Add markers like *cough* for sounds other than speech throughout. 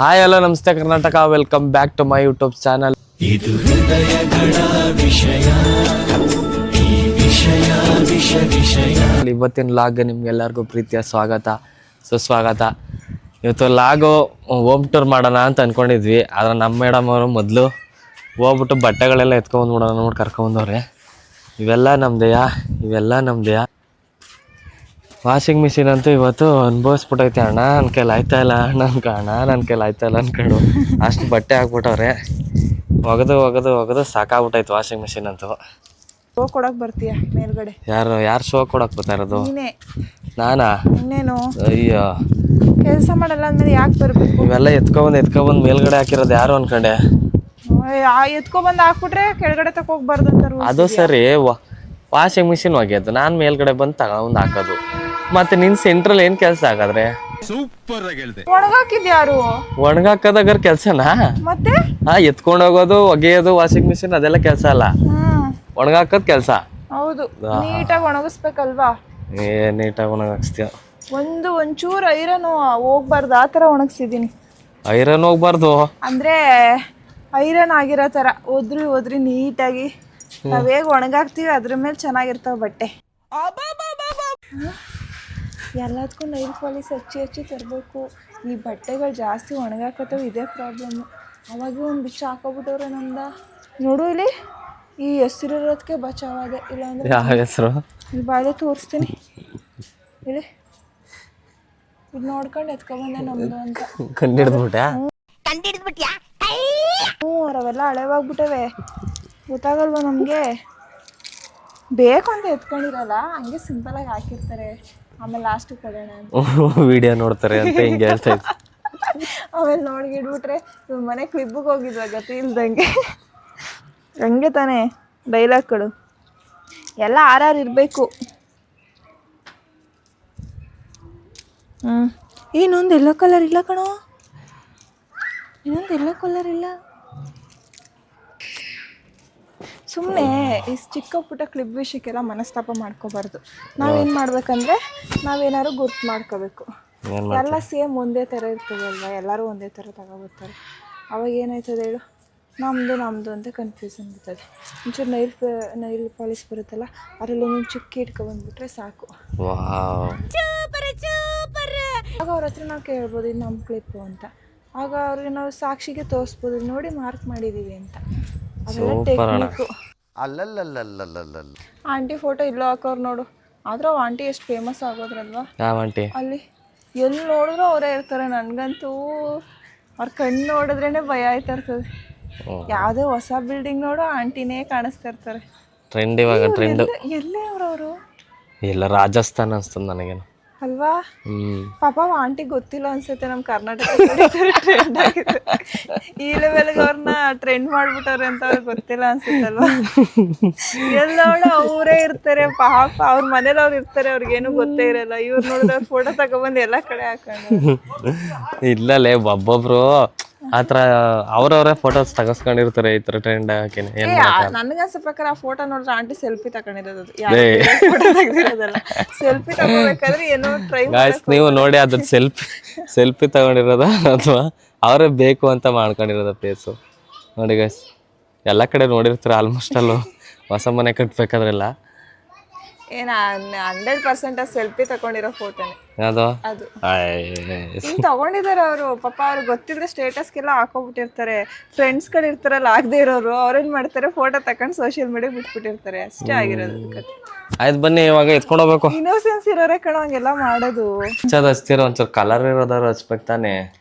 Hi hello ನಮಸ್ತೆ Karnataka. Welcome back to my YouTube channel ಇವತ್ತಿನ vlog ನಿಮ್ಗೆಲ್ಲರಿಗೂ ಪ್ರೀತಿಯ ಸ್ವಾಗತ. ಸುಸ್ವಾಗತ. ಇವತ್ತು ಲಾಗು ಹೋಮ್ ಟೂರ್ ಮಾಡೋಣ ಅಂತ ಅನ್ಕೊಂಡಿದ್ವಿ. ಆದ್ರೆ ನಮ್ಮ ಮೇಡಮ್ ಅವರು ಮೊದಲು ಹೋಗ್ಬಿಟ್ಟು ಬಟ್ಟೆಗಳೆಲ್ಲ ಎತ್ಕೊಂಡ್ಬಿಡೋಣ ನೋಡಿ ಕರ್ಕೊಂಬಂದವ್ರೆ ಇವೆಲ್ಲ ನಮ್ದೆಯಾ? ಇವೆಲ್ಲ ನಮ್ದೆಯಾ? ವಾಷಿಂಗ್ ಮಿಷಿನ್ ಅಂತೂ ಇವತ್ತು ಅನ್ಭವಿಸ್ಬಿಟ್ಟೈತೆ ಅಣ್ಣ. ನನ್ನ ಕೈಲಿ ಆಯ್ತಾ ಇಲ್ಲ ಅಣ್ಣ ಅನ್ಕ ಅಣ್ಣ ನನ್ನ ಕೈಲಿ ಆಯ್ತಾ ಇಲ್ಲ ಅನ್ಕೊಂಡು. ಅಷ್ಟು ಬಟ್ಟೆ ಹಾಕ್ಬಿಟ್ಟವ್ರೆ. ಒಗೆದು ಒಗೆದು ಒಗೆದು ಸಾಕಾಗ್ಬಿಟ್ಟೈತೆ ವಾಷಿಂಗ್ ಮಿಷಿನ್ ಅಂತೂ. ಶೋ ಕೊಡಕ್ ಬರ್ತೀಯ ಮೇಲ್ಗಡೆ? ಯಾರು ಯಾರು ಶೋ ಕೊಡಕ್ ಬರ್ತಾರದು ನೀನೇ. ನಾನಾ? ಇನ್ನೇನು ಅಯ್ಯೋ. ಕೆಲಸ ಮಾಡಲ್ಲ ಅಂದ್ಮೇಲೆ ಯಾಕೆ ಬರ್ಬೇಕು? ಇವೆಲ್ಲ ಎತ್ಕೊಬಂದು ಎತ್ಕೊಬಂದು ಮೇಲ್ಗಡೆ ಹಾಕಿರೋದು ಯಾರು ಅನ್ಕೊಂಡೆ? ಎತ್ಕೊಬಂದು ಹಾಕ್ಬಿಟ್ರೆ ಕೆಳಗಡೆ ತಗೋಗ್ಬಾರ್ದು ಅಂತ rules. ಅದು ಸರಿ ವಾಷಿಂಗ್ ಮಿಷಿನ್ ಒಗೆಯೋದು. ನಾನು ಮೇಲ್ಗಡೆ ಬಂದು ತಗೊಂಡು ಹಾಕೋದು. ಮತ್ತೆ ನಿನ್ ಸೆಂಟ್ರಲ್ ಏನ್ ಕೆಲಸ ಹಾಗಾದ್ರೆ? ಒಣಗಾಕಿದ್ಯಾರು ಒಣಗಾಕದಾಗ ಕೆಲ್ಸನಾ? ಮತ್ತೆ? ಹಾ ಎತ್ಕೊಂಡ್ ಹೋಗೋದು ಒಗೆಯೋದು ವಾಷಿಂಗ್ ಮಿಷಿನ್ ಅದೆಲ್ಲ ಕೆಲಸ ಅಲ್ಲ? ಒಣಗಾಕದ್ ಕೆಲ್ಸ? ಕೆಲಸ ಹೌದು ನೀಟಾಗಿ ಒಣಗಿಸ್ಬೇಕಲ್ವಾ? ಏ ನೀಟಾಗಿ ಒಣಗಾಕ್ಸ್ತೀಯ? ಒಂದು ಒಂಚೂರು ಐರನ್ ಹೋಗ್ಬಾರ್ದು ಆ ತರ ಒಣಗಿಸಿದೀನಿ. ಐರನ್ ಹೋಗ್ಬಾರ್ದು? ಅಂದ್ರೆ ಐರನ್ ಆಗಿರೋ ಥರ ಒದ್ರಿ ಒದ್ರಿ ನೀಟಾಗಿ. ನಾವ್ ಹೇಗ್ ಒಣಗಾಕ್ತಿವಿ ಅದ್ರ ಮೇಲೆ ಚೆನ್ನಾಗಿರ್ತಾವ ಬಟ್ಟೆ. ಎಲ್ಲದಕ್ಕೂ ನೈಲ್ ಪಾಲಿಸ್ ಹಚ್ಚಿ ಹಚ್ಚಿ ತರಬೇಕು. ಈ ಬಟ್ಟೆಗಳು ಜಾಸ್ತಿ ಒಣಗಾಕತ್ತವು ಇದೇ ಪ್ರಾಬ್ಲಮ್ಮು ಅವಾಗೂ ಒಂದು ಬಿಚ್ಚ ಹಾಕೋಬಿಟ್ಟವ್ರೆ ನಂದ. ನೋಡು ಇಲ್ಲಿ ಈ ಹೆಸರಿರೋದಕ್ಕೆ ಬಚಾವಾದೆ ಇಲ್ಲಾಂದ್ರೆ ಯಾವ ಹೆಸರು? ಇಲ್ಲಿ ಬಾಳೆ ತೋರಿಸ್ತೀನಿ. ಇಲ್ಲಿ. ಇದು ನೋಡ್ಕೊಂಡು ಎತ್ಕೊಬಂದೆ ನಮ್ದು ಅಂತ. ಕಂಡಿಡ್ದ್ಬಿಟ್ಟೆ ಹ್ಞೂ ಅವೆಲ್ಲ ಹಳೆವಾಗ್ಬಿಟ್ಟವೆ. ಗೊತ್ತಾಗಲ್ವಾ ನಮಗೆ? ಬೇಕು ಅಂತ ಎತ್ಕೊಂಡಿರಲ್ಲ ಹಂಗೆ ಸಿಂಪಲಾಗಿ ಹಾಕಿರ್ತಾರೆ. ಆಮೇಲೆ ಲಾಸ್ಟ್ ಕೊಡೋಣ ಅಂತ. ವಿಡಿಯೋ ನೋಡ್ತಾರೆ ಅಂತ ಹಿಂಗೆ ಹೇಳ್ತಾ ಇತ್ತು ಆಮೇಲೆ ನೋಡಿ ಇಡ್ಬಿಟ್ರೆ ಇವ್ರ ಮನೆ ಕ್ಲಿಬ್ಬಿಗೆ ಹೋಗಿದ್ವ ಗತಿ ಇಲ್ದಂಗೆ. ಹಂಗೆ ತಾನೇ ಡೈಲಾಗ್ಗಳು ಎಲ್ಲ ಆರ್ ಇರಬೇಕು. ಹ್ಞೂ ಇನ್ನೊಂದು ಎಲ್ಲೋ ಕಲರ್ ಇಲ್ಲ ಕಣೋ. ಇನ್ನೊಂದು ಎಲ್ಲೋ ಕಲರ್ ಇಲ್ಲ. ಸುಮ್ಮನೆ ಈ ಚಿಕ್ಕ ಪುಟ್ಟ ಕ್ಲಿಪ್ ವಿಷಯಕ್ಕೆಲ್ಲ ಮನಸ್ತಾಪ ಮಾಡ್ಕೋಬಾರ್ದು. ನಾವೇನು ಮಾಡ್ಬೇಕಂದ್ರೆ ನಾವೇನಾದ್ರು ಗುರ್ತು ಮಾಡ್ಕೋಬೇಕು. ಎಲ್ಲ ಸೇಮ್ ಒಂದೇ ಥರ ಇರ್ತದಲ್ವ? ಎಲ್ಲರೂ ಒಂದೇ ಥರ ತಗೊಬರ್ತಾರೆ. ಅವಾಗ ಏನಾಯ್ತದೆ ಹೇಳು? ನಮ್ಮದು ನಮ್ಮದು ಅಂತ ಕನ್ಫ್ಯೂಷನ್ ಇರ್ತದೆ ಒಂಚೂರು ನೈಲ್ ನೈಲ್ ಪಾಲಿಶ್ ಬರುತ್ತಲ್ಲ ಅದರಲ್ಲಿ ಒಂದೊಂದು ಚುಕ್ಕಿ ಇಟ್ಕೊಬಂದ್ಬಿಟ್ರೆ ಸಾಕು. ಆಗ ಅವ್ರ ಹತ್ರ ನಾವು ಕೇಳ್ಬೋದು ಇದು ನಮ್ಮ ಕ್ಲಿಪ್ಪು ಅಂತ. ಆಗ ಅವ್ರಿಗೆ ನಾವು ಸಾಕ್ಷಿಗೆ ತೋರಿಸ್ಬೋದು ನೋಡಿ ಮಾರ್ಕ್ ಮಾಡಿದ್ದೀವಿ ಅಂತ. ಅದೆಲ್ಲ ಟೆಕ್ನಿಕ್ಕು ಆಂಟಿ ಫೋಟೋ ಇಲ್ಲೋ ಹಾಕೋರು ನೋಡು. ಆದ್ರೆ ಅವ್ ಆಂಟಿ ಎಷ್ಟು ಫೇಮಸ್ ಆಗೋದ್ರಲ್ವಾ? ಯಾವ ಆಂಟಿ? ಅಲ್ಲಿ ಎಲ್ಲಿ ನೋಡಿದ್ರು ಅವರೇ ಇರ್ತಾರೆ. ನನಗಂತೂ ಅವ್ರ ಕಣ್ಣು ನೋಡಿದ್ರೇನೆ ಭಯ ಆಯ್ತಾ ಇರ್ತದೆ. ಯಾವುದೇ ಹೊಸ ಬಿಲ್ಡಿಂಗ್ ನೋಡು ಆಂಟಿನೇ ಕಾಣಿಸ್ತಾ ಇರ್ತಾರೆ. ಟ್ರೆಂಡ್ ಇವಾಗ ಟ್ರೆಂಡ್ ಎಲ್ಲ- ಎಲ್ಲೇ ಅವ್ರವರು? ಇಲ್ಲ ರಾಜಸ್ಥಾನ್ ಅನ್ಸ್ತದೆ ನನಗೇನು. ಅಲ್ವಾ? ಪಾಪ ಆಂಟಿ ಗೊತ್ತಿಲ್ಲ ಅನ್ಸುತ್ತೆ ನಮ್ಮ ಕರ್ನಾಟಕ ಟ್ರೆಂಡ್ ಆಗಿದೆ ಈ ಲೆವೆಲ್ಗೆ ಅವ್ರನ್ನ ಟ್ರೆಂಡ್ ಮಾಡ್ಬಿಟ್ಟವ್ರೆ ಅಂತ ಅವ್ರಿಗೆ ಗೊತ್ತಿಲ್ಲ ಅನ್ಸುತ್ತಲ್ವಾ? ಎಲ್ಲೋಡ ಅವರೇ ಇರ್ತಾರೆ ಪಾಪ ಅವ್ರ ಮನೇಲಿ ಅವ್ರು ಇರ್ತಾರೆ ಅವ್ರಿಗೇನು ಗೊತ್ತೇ ಇರಲ್ಲ. ಇವ್ರು ನೋಡಿದ್ರೆ ಫೋಟೋ ತಗೊಬಂದು ಎಲ್ಲ ಕಡೆ ಹಾಕೊಂಡು. *laughs* ಇಲ್ಲಲೇ ಒಬ್ಬೊಬ್ರು ಆತರ ಅವ್ರವ್ರೇ ಫೋಟೋಸ್ ತಗಸ್ಕೊಂಡಿರ್ತಾರೆ ಈ ತರ ಟ್ರೆಂಡ್ ಹಾಕಿನಿ. ಏನ್ ನನಗನ್ಸೋ ಪ್ರಕಾರ ಆ ಫೋಟೋ ನೋಡಿದ್ರೆ ಆಂಟಿ ಸೆಲ್ಫಿ ತಗೊಂಡಿರೋದು. ಫೋಟೋ ತೆಗ್ದಿರೋದಲ್ಲ. ಸೆಲ್ಫಿ ತಗೋಬೇಕಾದ್ರೆ ಏನೋ ಟ್ರೈ ಗಾಯ್ಸ್ ನೀವು ನೋಡಿ ಅದ್ರ ಸೆಲ್ಫಿ ಸೆಲ್ಫಿ ತಗೊಂಡಿರೋದ ಅಥವಾ ಅವರೇ ಬೇಕು ಅಂತ ಮಾಡ್ಕೊಂಡಿರೋದ ಪ್ಲೇಸು ನೋಡಿ ಗಾಯ್ಸ್ ಎಲ್ಲ ಕಡೆ ನೋಡಿರ್ತೀರ ಆಲ್ಮೋಸ್ಟ್ ಅಲ್ಲೂ. ಹೊಸ ಮನೆ ಕಟ್ಬೇಕಾದ್ರೆಲ್ಲ. ಏನ ಹಂಡ್ರೆಡ್ ಪರ್ಸೆಂಟ್ ಸೆಲ್ಫಿ ತಗೊಂಡಿರೋ ಫೋಟೋನೇ ಅದು. ಹಿಂಗ್ ತಗೊಂಡಿದ್ದಾರೆ ಅವರು. ಪಾಪ ಅವ್ರಿಗೆ ಗೊತ್ತಿಲ್ಲದೆ ಸ್ಟೇಟಸ್ಗೆಲ್ಲ ಹಾಕೋಬಿಟ್ಟಿರ್ತಾರೆ. ಫ್ರೆಂಡ್ಸ್ಗಳು ಇರ್ತಾರಲ್ಲ ಆಗದೆ ಇರೋರು. ಅವ್ರೇನ್ ಮಾಡ್ತಾರೆ? ಫೋಟೋ ತಕೊಂಡ್ ಸೋಷಿಯಲ್ ಮೀಡಿಯಾ ಬಿಟ್ಬಿಟ್ಟಿರ್ತಾರೆ. ಅಷ್ಟೇ ಆಗಿರೋದು ಕಥೆ. ಆಯ್ತು ಬನ್ನಿ ಇವಾಗ ಎತ್ಕೊಂಡು ಹೋಗ್ಬೇಕು. ಇನ್ನೋಸೆನ್ಸ್ ಇರೋರೇ ಕಣ ಹಂಗೆಲ್ಲ ಮಾಡೋದು. ಹಚ್ಚೋದು ಹಚ್ತಿರೋ ಒಂಚೂರು ಕಲರ್ ಇರೋದಾರು ಹಚ್ಬೇಕು ತಾನೇ.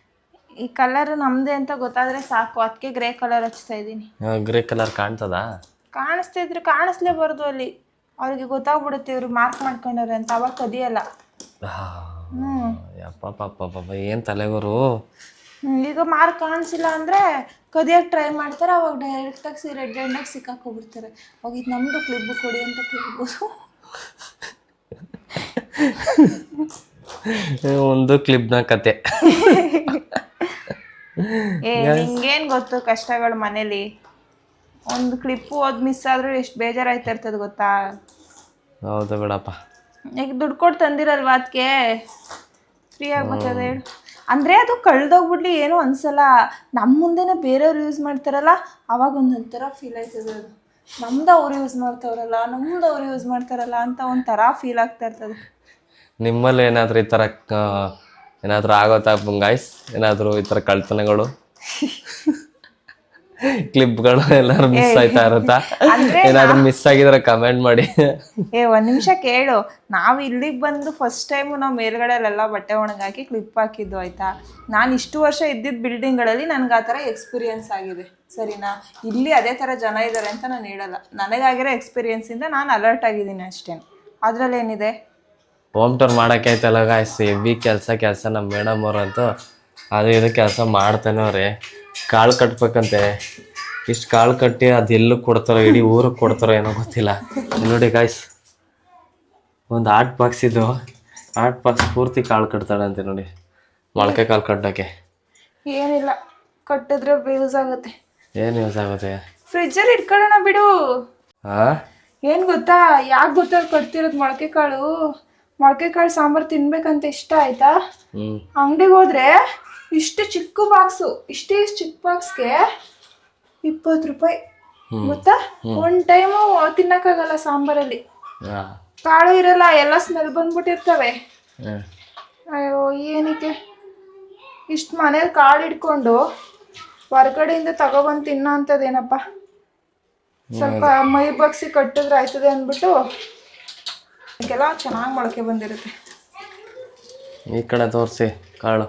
ಈ ಕಲರ್ ನಮ್ದೇ ಅಂತ ಗೊತ್ತಾದ್ರೆ ಸಾಕು. ಅದಕ್ಕೆ ಗ್ರೇ ಕಲರ್ ಹಚ್ತಾ ಇದ್ದೀನಿ. ಗ್ರೇ ಕಲರ್ ಕಾಣ್ತದಾ? ಕಾಣಿಸ್ತಾ ಇದ್ರೆ ಕಾಣಿಸ್ಲೇಬಾರ್ದು ಅಲ್ಲಿ. ಅವ್ರಿಗೆ ಗೊತ್ತಾಗ್ಬಿಡುತ್ತೆ ಇವ್ರು ಮಾರ್ಕ್ ಮಾಡ್ಕೊಂಡವ್ರೆ ಅಂತ. ಅವಾಗ ಕದಿಯಲ್ಲ. ಯಪ್ಪ ಪಾಪ ಪಾಪ ಏನು ತಲೆಗೋರು? ಈಗ ಮಾರ್ಕ್ ಕಾಣಿಸಿಲ್ಲ ಅಂದ್ರೆ ಕದಿಯಕ್ಕೆ ಟ್ರೈ ಮಾಡ್ತಾರೆ ಅವಾಗ ಡೈರೆಕ್ಟಾಗಿ ಸೀರೆ ರೆಡ್ ಹ್ಯಾಂಡಾಗಿ ಸಿಕ್ಕಾಕೋಗ್ಬಿಡ್ತಾರೆ ಅವಾಗ ಇದು ನಮ್ಮದು ಕ್ಲಿಬ್ಬು ಕೊಡಿ ಅಂತ ಕೇಳ್ಬೋದು. ಒಂದು ಕ್ಲಿಬ್ನ ಕತೆ. ಏ ನಿಂಗೇನು ಗೊತ್ತು ಕಷ್ಟಗಳು ಮನೇಲಿ? ಒಂದು ಕ್ಲಿಪ್ಪು ಅದು ಮಿಸ್ ಆದ್ರೂ ಎಷ್ಟು ಬೇಜಾರಾಯ್ತಾ ಇರ್ತದೆ ಗೊತ್ತಾ? ಹೌದು ಬಿಡಪ್ಪ. ಈಗ ದುಡ್ಡು ಕೊಟ್ಟು ತಂದಿರಲ್ವಾ ಅದಕ್ಕೆ ಫ್ರೀ ಆಗಿ ಬರ್ತದೆ ಹೇಳು. ಅಂದರೆ ಅದು ಕಳ್ದೋಗ್ಬಿಡ್ಲಿ ಏನೂ ಅನ್ಸಲ್ಲ ನಮ್ಮ ಮುಂದೆನೆ ಬೇರೆಯವ್ರು ಯೂಸ್ ಮಾಡ್ತಾರಲ್ಲ ಅವಾಗ ಒಂದೊಂಥರ ಫೀಲ್ ಆಯ್ತದೆ ಅದು. ನಮ್ದು ಅವ್ರು ಯೂಸ್ ಮಾಡ್ತಾವ್ರಲ್ಲ ನಮ್ದು ಅವ್ರು ಯೂಸ್ ಮಾಡ್ತಾರಲ್ಲ ಅಂತ ಒಂಥರ ಫೀಲ್ ಆಗ್ತಾ ಇರ್ತದೆ. ನಿಮ್ಮಲ್ಲಿ ಏನಾದರೂ ಈ ಥರ ಏನಾದರೂ ಆಗೋತಾ ಗಾಯ್ಸ್ ಏನಾದರೂ ಈ ಥರ ಕಳ್ತನಗಳು? *laughs* ಕ್ಲಿಪ್ಗಳು ಎಲ್ಲಾರು ಮಿಸ್ ಆಯ್ತಾ ಇರುತ್ತಾ? ಏನಾದ್ರು ಮಿಸ್ ಆಗಿದ್ರೆ ಕಮೆಂಟ್ ಮಾಡಿ. ಏ ಒಂದ್ ನಿಮಿಷ ಕೇಳು. ನಾವ್ ಇಲ್ಲಿಗೆ ಬಂದು ಫಸ್ಟ್ ಟೈಮ್ ನಾವು ಮೇಲ್ಗಡೆಲೆಲ್ಲ ಬಟ್ಟೆ ಒಣಗಾಕಿ ಕ್ಲಿಪ್ ಹಾಕಿದ್ದು ಆಯ್ತಾ? ನಾನು ಇಷ್ಟು ವರ್ಷ ಇದ್ದಿದ್ದ ಬಿಲ್ಡಿಂಗ್ಗಳಲ್ಲಿ ನನ್ಗೆ ಆ ಥರ ಎಕ್ಸ್ಪೀರಿಯನ್ಸ್ ಆಗಿದೆ. ಸರಿನಾ? ಇಲ್ಲಿ ಅದೇ ಥರ ಜನ ಇದ್ದಾರೆ ಅಂತ ನಾನು ಹೇಳಲ್ಲ. ನನಗಾಗಿರೋ ಎಕ್ಸ್ಪೀರಿಯನ್ಸಿಂದ ನಾನು ಅಲರ್ಟ್ ಆಗಿದ್ದೀನಿ ಅಷ್ಟೇ. ಅದ್ರಲ್ಲಿ ಏನಿದೆ ಹೋಮ್ ಟೂರ್ ಮಾಡೋಕೆ ಆಯ್ತಲ್ಲ ಗಾಯ್ಸ್ ಹೆವಿ ಕೆಲಸ ಕೆಲಸ ನಮ್ಮ ಮೇಡಮ್ ಅವ್ರಂತೂ. ಅದು ಇದು ಕೆಲಸ ಮಾಡ್ತಾನೆ ಅವ್ರೆ ಕಾಳು ಕಟ್ಬೇಕಂತೆ. ಇಷ್ಟು ಕಾಳು ಕಟ್ಟಿ ಅದು ಎಲ್ಲೂ ಕೊಡ್ತಾರೋ ಇಡೀ ಊರಿಗೆ ಕೊಡ್ತಾರೋ ಏನೋ ಗೊತ್ತಿಲ್ಲ. ನೋಡಿ ಗಾಯ್ಸ್ ಒಂದು ಆರ್ಟ್ ಬಾಕ್ಸ್ ಇದು. ಆರ್ಟ್ ಬಾಕ್ಸ್ ಪೂರ್ತಿ ಕಾಳು ಕಟ್ತಾಳಂತೆ ನೋಡಿ. ಮೊಳಕೆ ಕಾಳು ಕಟ್ಟೋಕೆ. ಏನಿಲ್ಲ ಕಟ್ಟಿದ್ರೆ ಯೂಸ್ ಆಗುತ್ತೆ. ಏನು ಯೂಸ್ ಆಗುತ್ತೆ? ಫ್ರಿಜ್ಜಲ್ಲಿ ಇಟ್ಕೊಳ್ಳೋಣ ಬಿಡು. ಆ? ಏನು ಗೊತ್ತಾ? ಯಾಕೆ ಗೊತ್ತಾ ಕಟ್ತಿರೋದು ಮೊಳಕೆ ಕಾಳು? ಮೊಳಕೆ ಕಾಳು ಸಾಂಬಾರು ತಿನ್ಬೇಕಂತ ಇಷ್ಟ ಆಯ್ತಾ? ಅಂಗಡಿಗೆ ಹೋದ್ರೆ ಇಷ್ಟು ಚಿಕ್ಕ ಬಾಕ್ಸು ಇಷ್ಟೇ ಚಿಕ್ಕ ಬಾಕ್ಸ್ಗೆ ಇಪ್ಪತ್ತು ರೂಪಾಯಿ. ಗೊತ್ತಾ? ಒನ್ ಟೈಮು ತಿನ್ನಕ್ಕಾಗಲ್ಲ ಸಾಂಬಾರಲ್ಲಿ. ಕಾಳು ಇರಲ್ಲ ಎಲ್ಲ ಸ್ಮೆಲ್ ಬಂದ್ಬಿಟ್ಟಿರ್ತವೆ. ಅಯ್ಯೋ ಏನಕ್ಕೆ? ಇಷ್ಟು ಮನೇಲಿ ಕಾಳು ಇಟ್ಕೊಂಡು ಹೊರಗಡೆಯಿಂದ ತಗೊಬಂದು ತಿನ್ನೋ ಅಂಥದ್ದೇನಪ್ಪ ಸ್ವಲ್ಪ ಮೈ ಬಗ್ಸಿ ಕಟ್ಟಿದ್ರೆ ಆಯ್ತದೆ ಅಂದ್ಬಿಟ್ಟು ಅದಕ್ಕೆಲ್ಲ ಚೆನ್ನಾಗಿ ಮೊಳಕೆ ಬಂದಿರುತ್ತೆ. ಈ ಕಡೆ ತೋರಿಸಿ ಕಾಳು.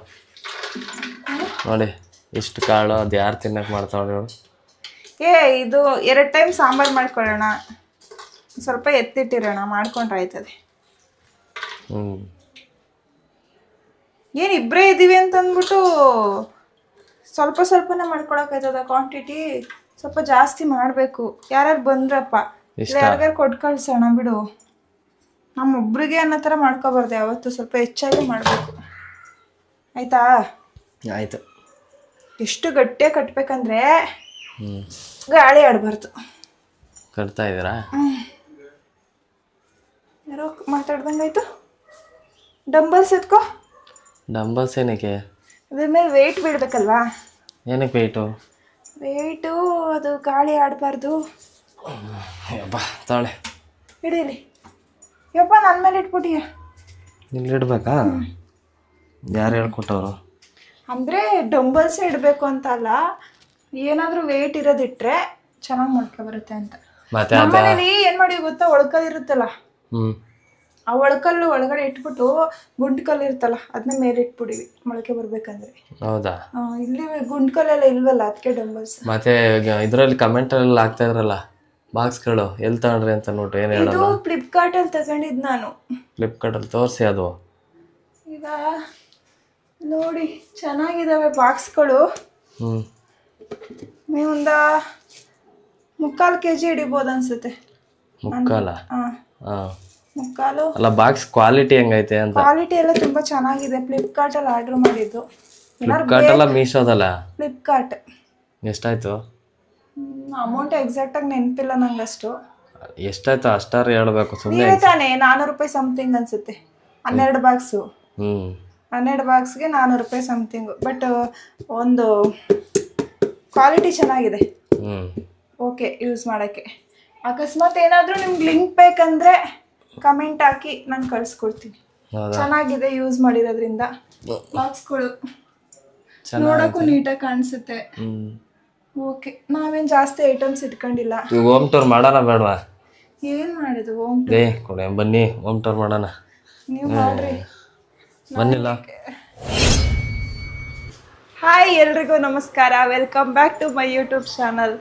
ನೋಡಿ ಇಷ್ಟು ಕಾಳು ಅದು ಯಾರು ತಿನ್ನಕ್ಕೆ ಮಾಡ್ತಾವ್ರಿ ಏ ಇದು ಎರಡು ಟೈಮ್ ಸಾಂಬಾರು ಮಾಡ್ಕೊಳ್ಳೋಣ. ಸ್ವಲ್ಪ ಎತ್ತಿಟ್ಟಿರೋಣ ಮಾಡ್ಕೊಂಡ್ರೆ ಆಯ್ತದೆ. ಹ್ಞೂ ಏನು ಇಬ್ಬರೇ ಇದ್ದೀವಿ ಅಂತ ಅಂದ್ಬಿಟ್ಟು ಸ್ವಲ್ಪ ಸ್ವಲ್ಪನೇ ಮಾಡ್ಕೊಳಕ್ಕಾಯ್ತದ ಕ್ವಾಂಟಿಟಿ ಸ್ವಲ್ಪ ಜಾಸ್ತಿ ಮಾಡಬೇಕು. ಯಾರ್ಯಾರು ಬಂದ್ರಪ್ಪ. ಯಾರ್ಯಾರು ಕೊಟ್ಟು ಕಳ್ಸೋಣ ಬಿಡು. ನಮ್ಮೊಬ್ರಿಗೆ ಅನ್ನೋ ಥರ ಮಾಡ್ಕೋಬಾರ್ದು ಯಾವತ್ತು. ಸ್ವಲ್ಪ ಹೆಚ್ಚಾಗಿ ಮಾಡಬೇಕು. ಆಯ್ತಾ? ಆಯಿತು. ಎಷ್ಟು ಗಟ್ಟಿಯಾಗಿ ಕಟ್ಟಬೇಕಂದ್ರೆ ಗಾಳಿ ಆಡಬಾರ್ದು. ಕಟ್ತಾ ಇದ್ದೀರಾ? ಯಾರೋ ಮಾತಾಡ್ದಂಗಾಯ್ತು ಡಂಬಲ್ಸ್ ಎತ್ಕೋ. ಡಂಬಲ್ಸ್ ಏನಕ್ಕೆ? ಅದ್ರ ಮೇಲೆ ವೆಯ್ಟ್ ಬಿಡ್ಬೇಕಲ್ವಾ ಏನಕ್ಕೆ ವೆಯ್ಟು ವೆಯ್ಟು ಅದು ಗಾಳಿ ಆಡಬಾರ್ದು. ಯಪ್ಪ ತಾಳೆ ಹಿಡೀಲಿ ಯಪ್ಪ ನನ್ನ ಮೇಲೆ ಇಟ್ಬಿಟ್ಟಿಯ? ಇಲ್ಲಿ ಇಡ್ಬೇಕಾ ಯಾರು ಹೇಳ್ಕೊಟ್ಟವ್ರು? ಅಂದರೆ ಡಂಬಲ್ಸ್ ಇಡಬೇಕು ಅಂತ ಅಲ್ಲ ಏನಾದರೂ ವೆಯ್ಟ್ ಇರೋದಿಟ್ರೆ ಚೆನ್ನಾಗಿ ಮೊಳಕೆ ಬರುತ್ತೆ ಅಂತ. ಮತ್ತೆ ಅದು? ನಮ್ಮನೇಲಿ ಏನು ಮಾಡಿ ಗೊತ್ತಾ? ಒಳಕಲ್ ಇರುತ್ತಲ್ಲ? ಹ್ಞೂ ಆ ಒಳ್ಕಲ್ಲು ಒಳಗಡೆ ಇಟ್ಬಿಟ್ಟು ಗುಂಡ್ಕಲ್ಲು ಇರುತ್ತಲ್ಲ ಅದನ್ನ ಮೇಲೆ ಇಟ್ಬಿಡಿವಿ ಮೊಳಕೆ ಬರ್ಬೇಕಂದ್ರೆ. ಹೌದಾ? ಆ, ಇಲ್ಲಿ ಗುಂಡ್ಕಲ್ಲೆಲ್ಲ ಇಲ್ವಲ್ಲ ಅದಕ್ಕೆ ಡಂಬಲ್ಸ್ ಮತ್ತೆ ಇದರಲ್ಲಿ ಕಮೆಂಟಲ್ಲಿ ಹಾಕ್ತಾ ಇದ್ರಲ್ಲ ಬಾಕ್ಸ್ಗಳು ಎಲ್ಲಿ ತಗೊಂಡ್ರಿ ಅಂತ ನೋಡ್ರಿ ಏನು ಇದು ಫ್ಲಿಪ್ಕಾರ್ಟ್ ಫ್ಲಿಪ್ಕಾರ್ಟಲ್ಲಿ ತಗೊಂಡಿದ್ದು ನಾನು. ಫ್ಲಿಪ್ಕಾರ್ಟಲ್ಲಿ ತೋರಿಸಿ ಅದು. ಈಗ ನೋಡಿ ಚೆನ್ನಾಗಿದ್ದಾವೆ ಬಾಕ್ಸ್ಗಳು. ನೀವೊಂದ ಮುಕ್ಕಾಲು ಕೆ ಜಿ ಹಿಡಿಬೋದು ಅನ್ಸುತ್ತೆ. ಮುಕ್ಕಾಲ? ಅಲ್ಲ ಬಾಕ್ಸ್ ಕ್ವಾಲಿಟಿ ಹೆಂಗೈತೆ ಅಂತ. ಕ್ವಾಲಿಟಿ ಎಲ್ಲ ತುಂಬಾ ಚೆನ್ನಾಗಿದೆ. ಫ್ಲಿಪ್ಕಾರ್ಟಲ್ಲಿ ಆರ್ಡರ್ ಮಾಡಿದ್ದು. ಫ್ಲಿಪ್ಕಾರ್ಟ್ ಅಲ್ಲ ಮೀಶೋದಲ್ಲ ಫ್ಲಿಪ್ಕಾರ್ಟ್ ಎಷ್ಟಾಯ್ತು? ಅಮೌಂಟ್ ಎಕ್ಸಾಕ್ಟ್ ಆಗಿ ನೆನಪಿಲ್ಲ ನಂಗೆ ಅಷ್ಟು ಎಷ್ಟಾಯ್ತು? ಅಷ್ಟಾರು ಹೇಳ್ಬೇಕು ಸುಮ್ಮನೆ ತಾನೇ ನಾನ್ನೂರು ರೂಪಾಯಿ ಸಮಥಿಂಗ್ ಅನ್ಸುತ್ತೆ. ಹನ್ನೆರಡು ಬಾಕ್ಸು. ಹ್ಞೂ ಹನ್ನೆರಡು ಬಾಕ್ಸ್ಗೆ ನಾನ್ನೂರು ರೂಪಾಯಿ ಸಮಥಿಂಗು ಬಟ್ ಒಂದು ಕ್ವಾಲಿಟಿ ಚೆನ್ನಾಗಿದೆ. ಓಕೆ ಯೂಸ್ ಮಾಡೋಕ್ಕೆ. ಅಕಸ್ಮಾತ್ ಏನಾದರೂ ನಿಮ್ಗೆ ಲಿಂಕ್ ಬೇಕಂದರೆ ಕಮೆಂಟ್ ಹಾಕಿ ನಾನು ಕಳಿಸ್ಕೊಡ್ತೀನಿ. ಚೆನ್ನಾಗಿದೆ ಯೂಸ್ ಮಾಡಿರೋದ್ರಿಂದ. ಬಾಕ್ಸ್ಗಳು ನೋಡೋಕ್ಕೂ ನೀಟಾಗಿ ಕಾಣಿಸುತ್ತೆ. ಓಕೆ ನಾವೇನು ಜಾಸ್ತಿ ಐಟಮ್ಸ್ ಇಟ್ಕೊಂಡಿಲ್ಲ. ಹೋಮ್ ಟೂರ್ ಮಾಡೋಣ ಬೇಡವಾ? ಏನು ಮಾಡಿದ್ದು ಓಮ್ ಟೂರ್ ಕೊಡೆ ಬನ್ನಿ ಹೋಮ್ ಟೂರ್ ಮಾಡೋಣ. ನೀವು ಮಾಡ್ರಿ. ಹಾಯ್ ಎಲ್ರಿಗೂ ನಮಸ್ಕಾರ. Welcome back to my YouTube channel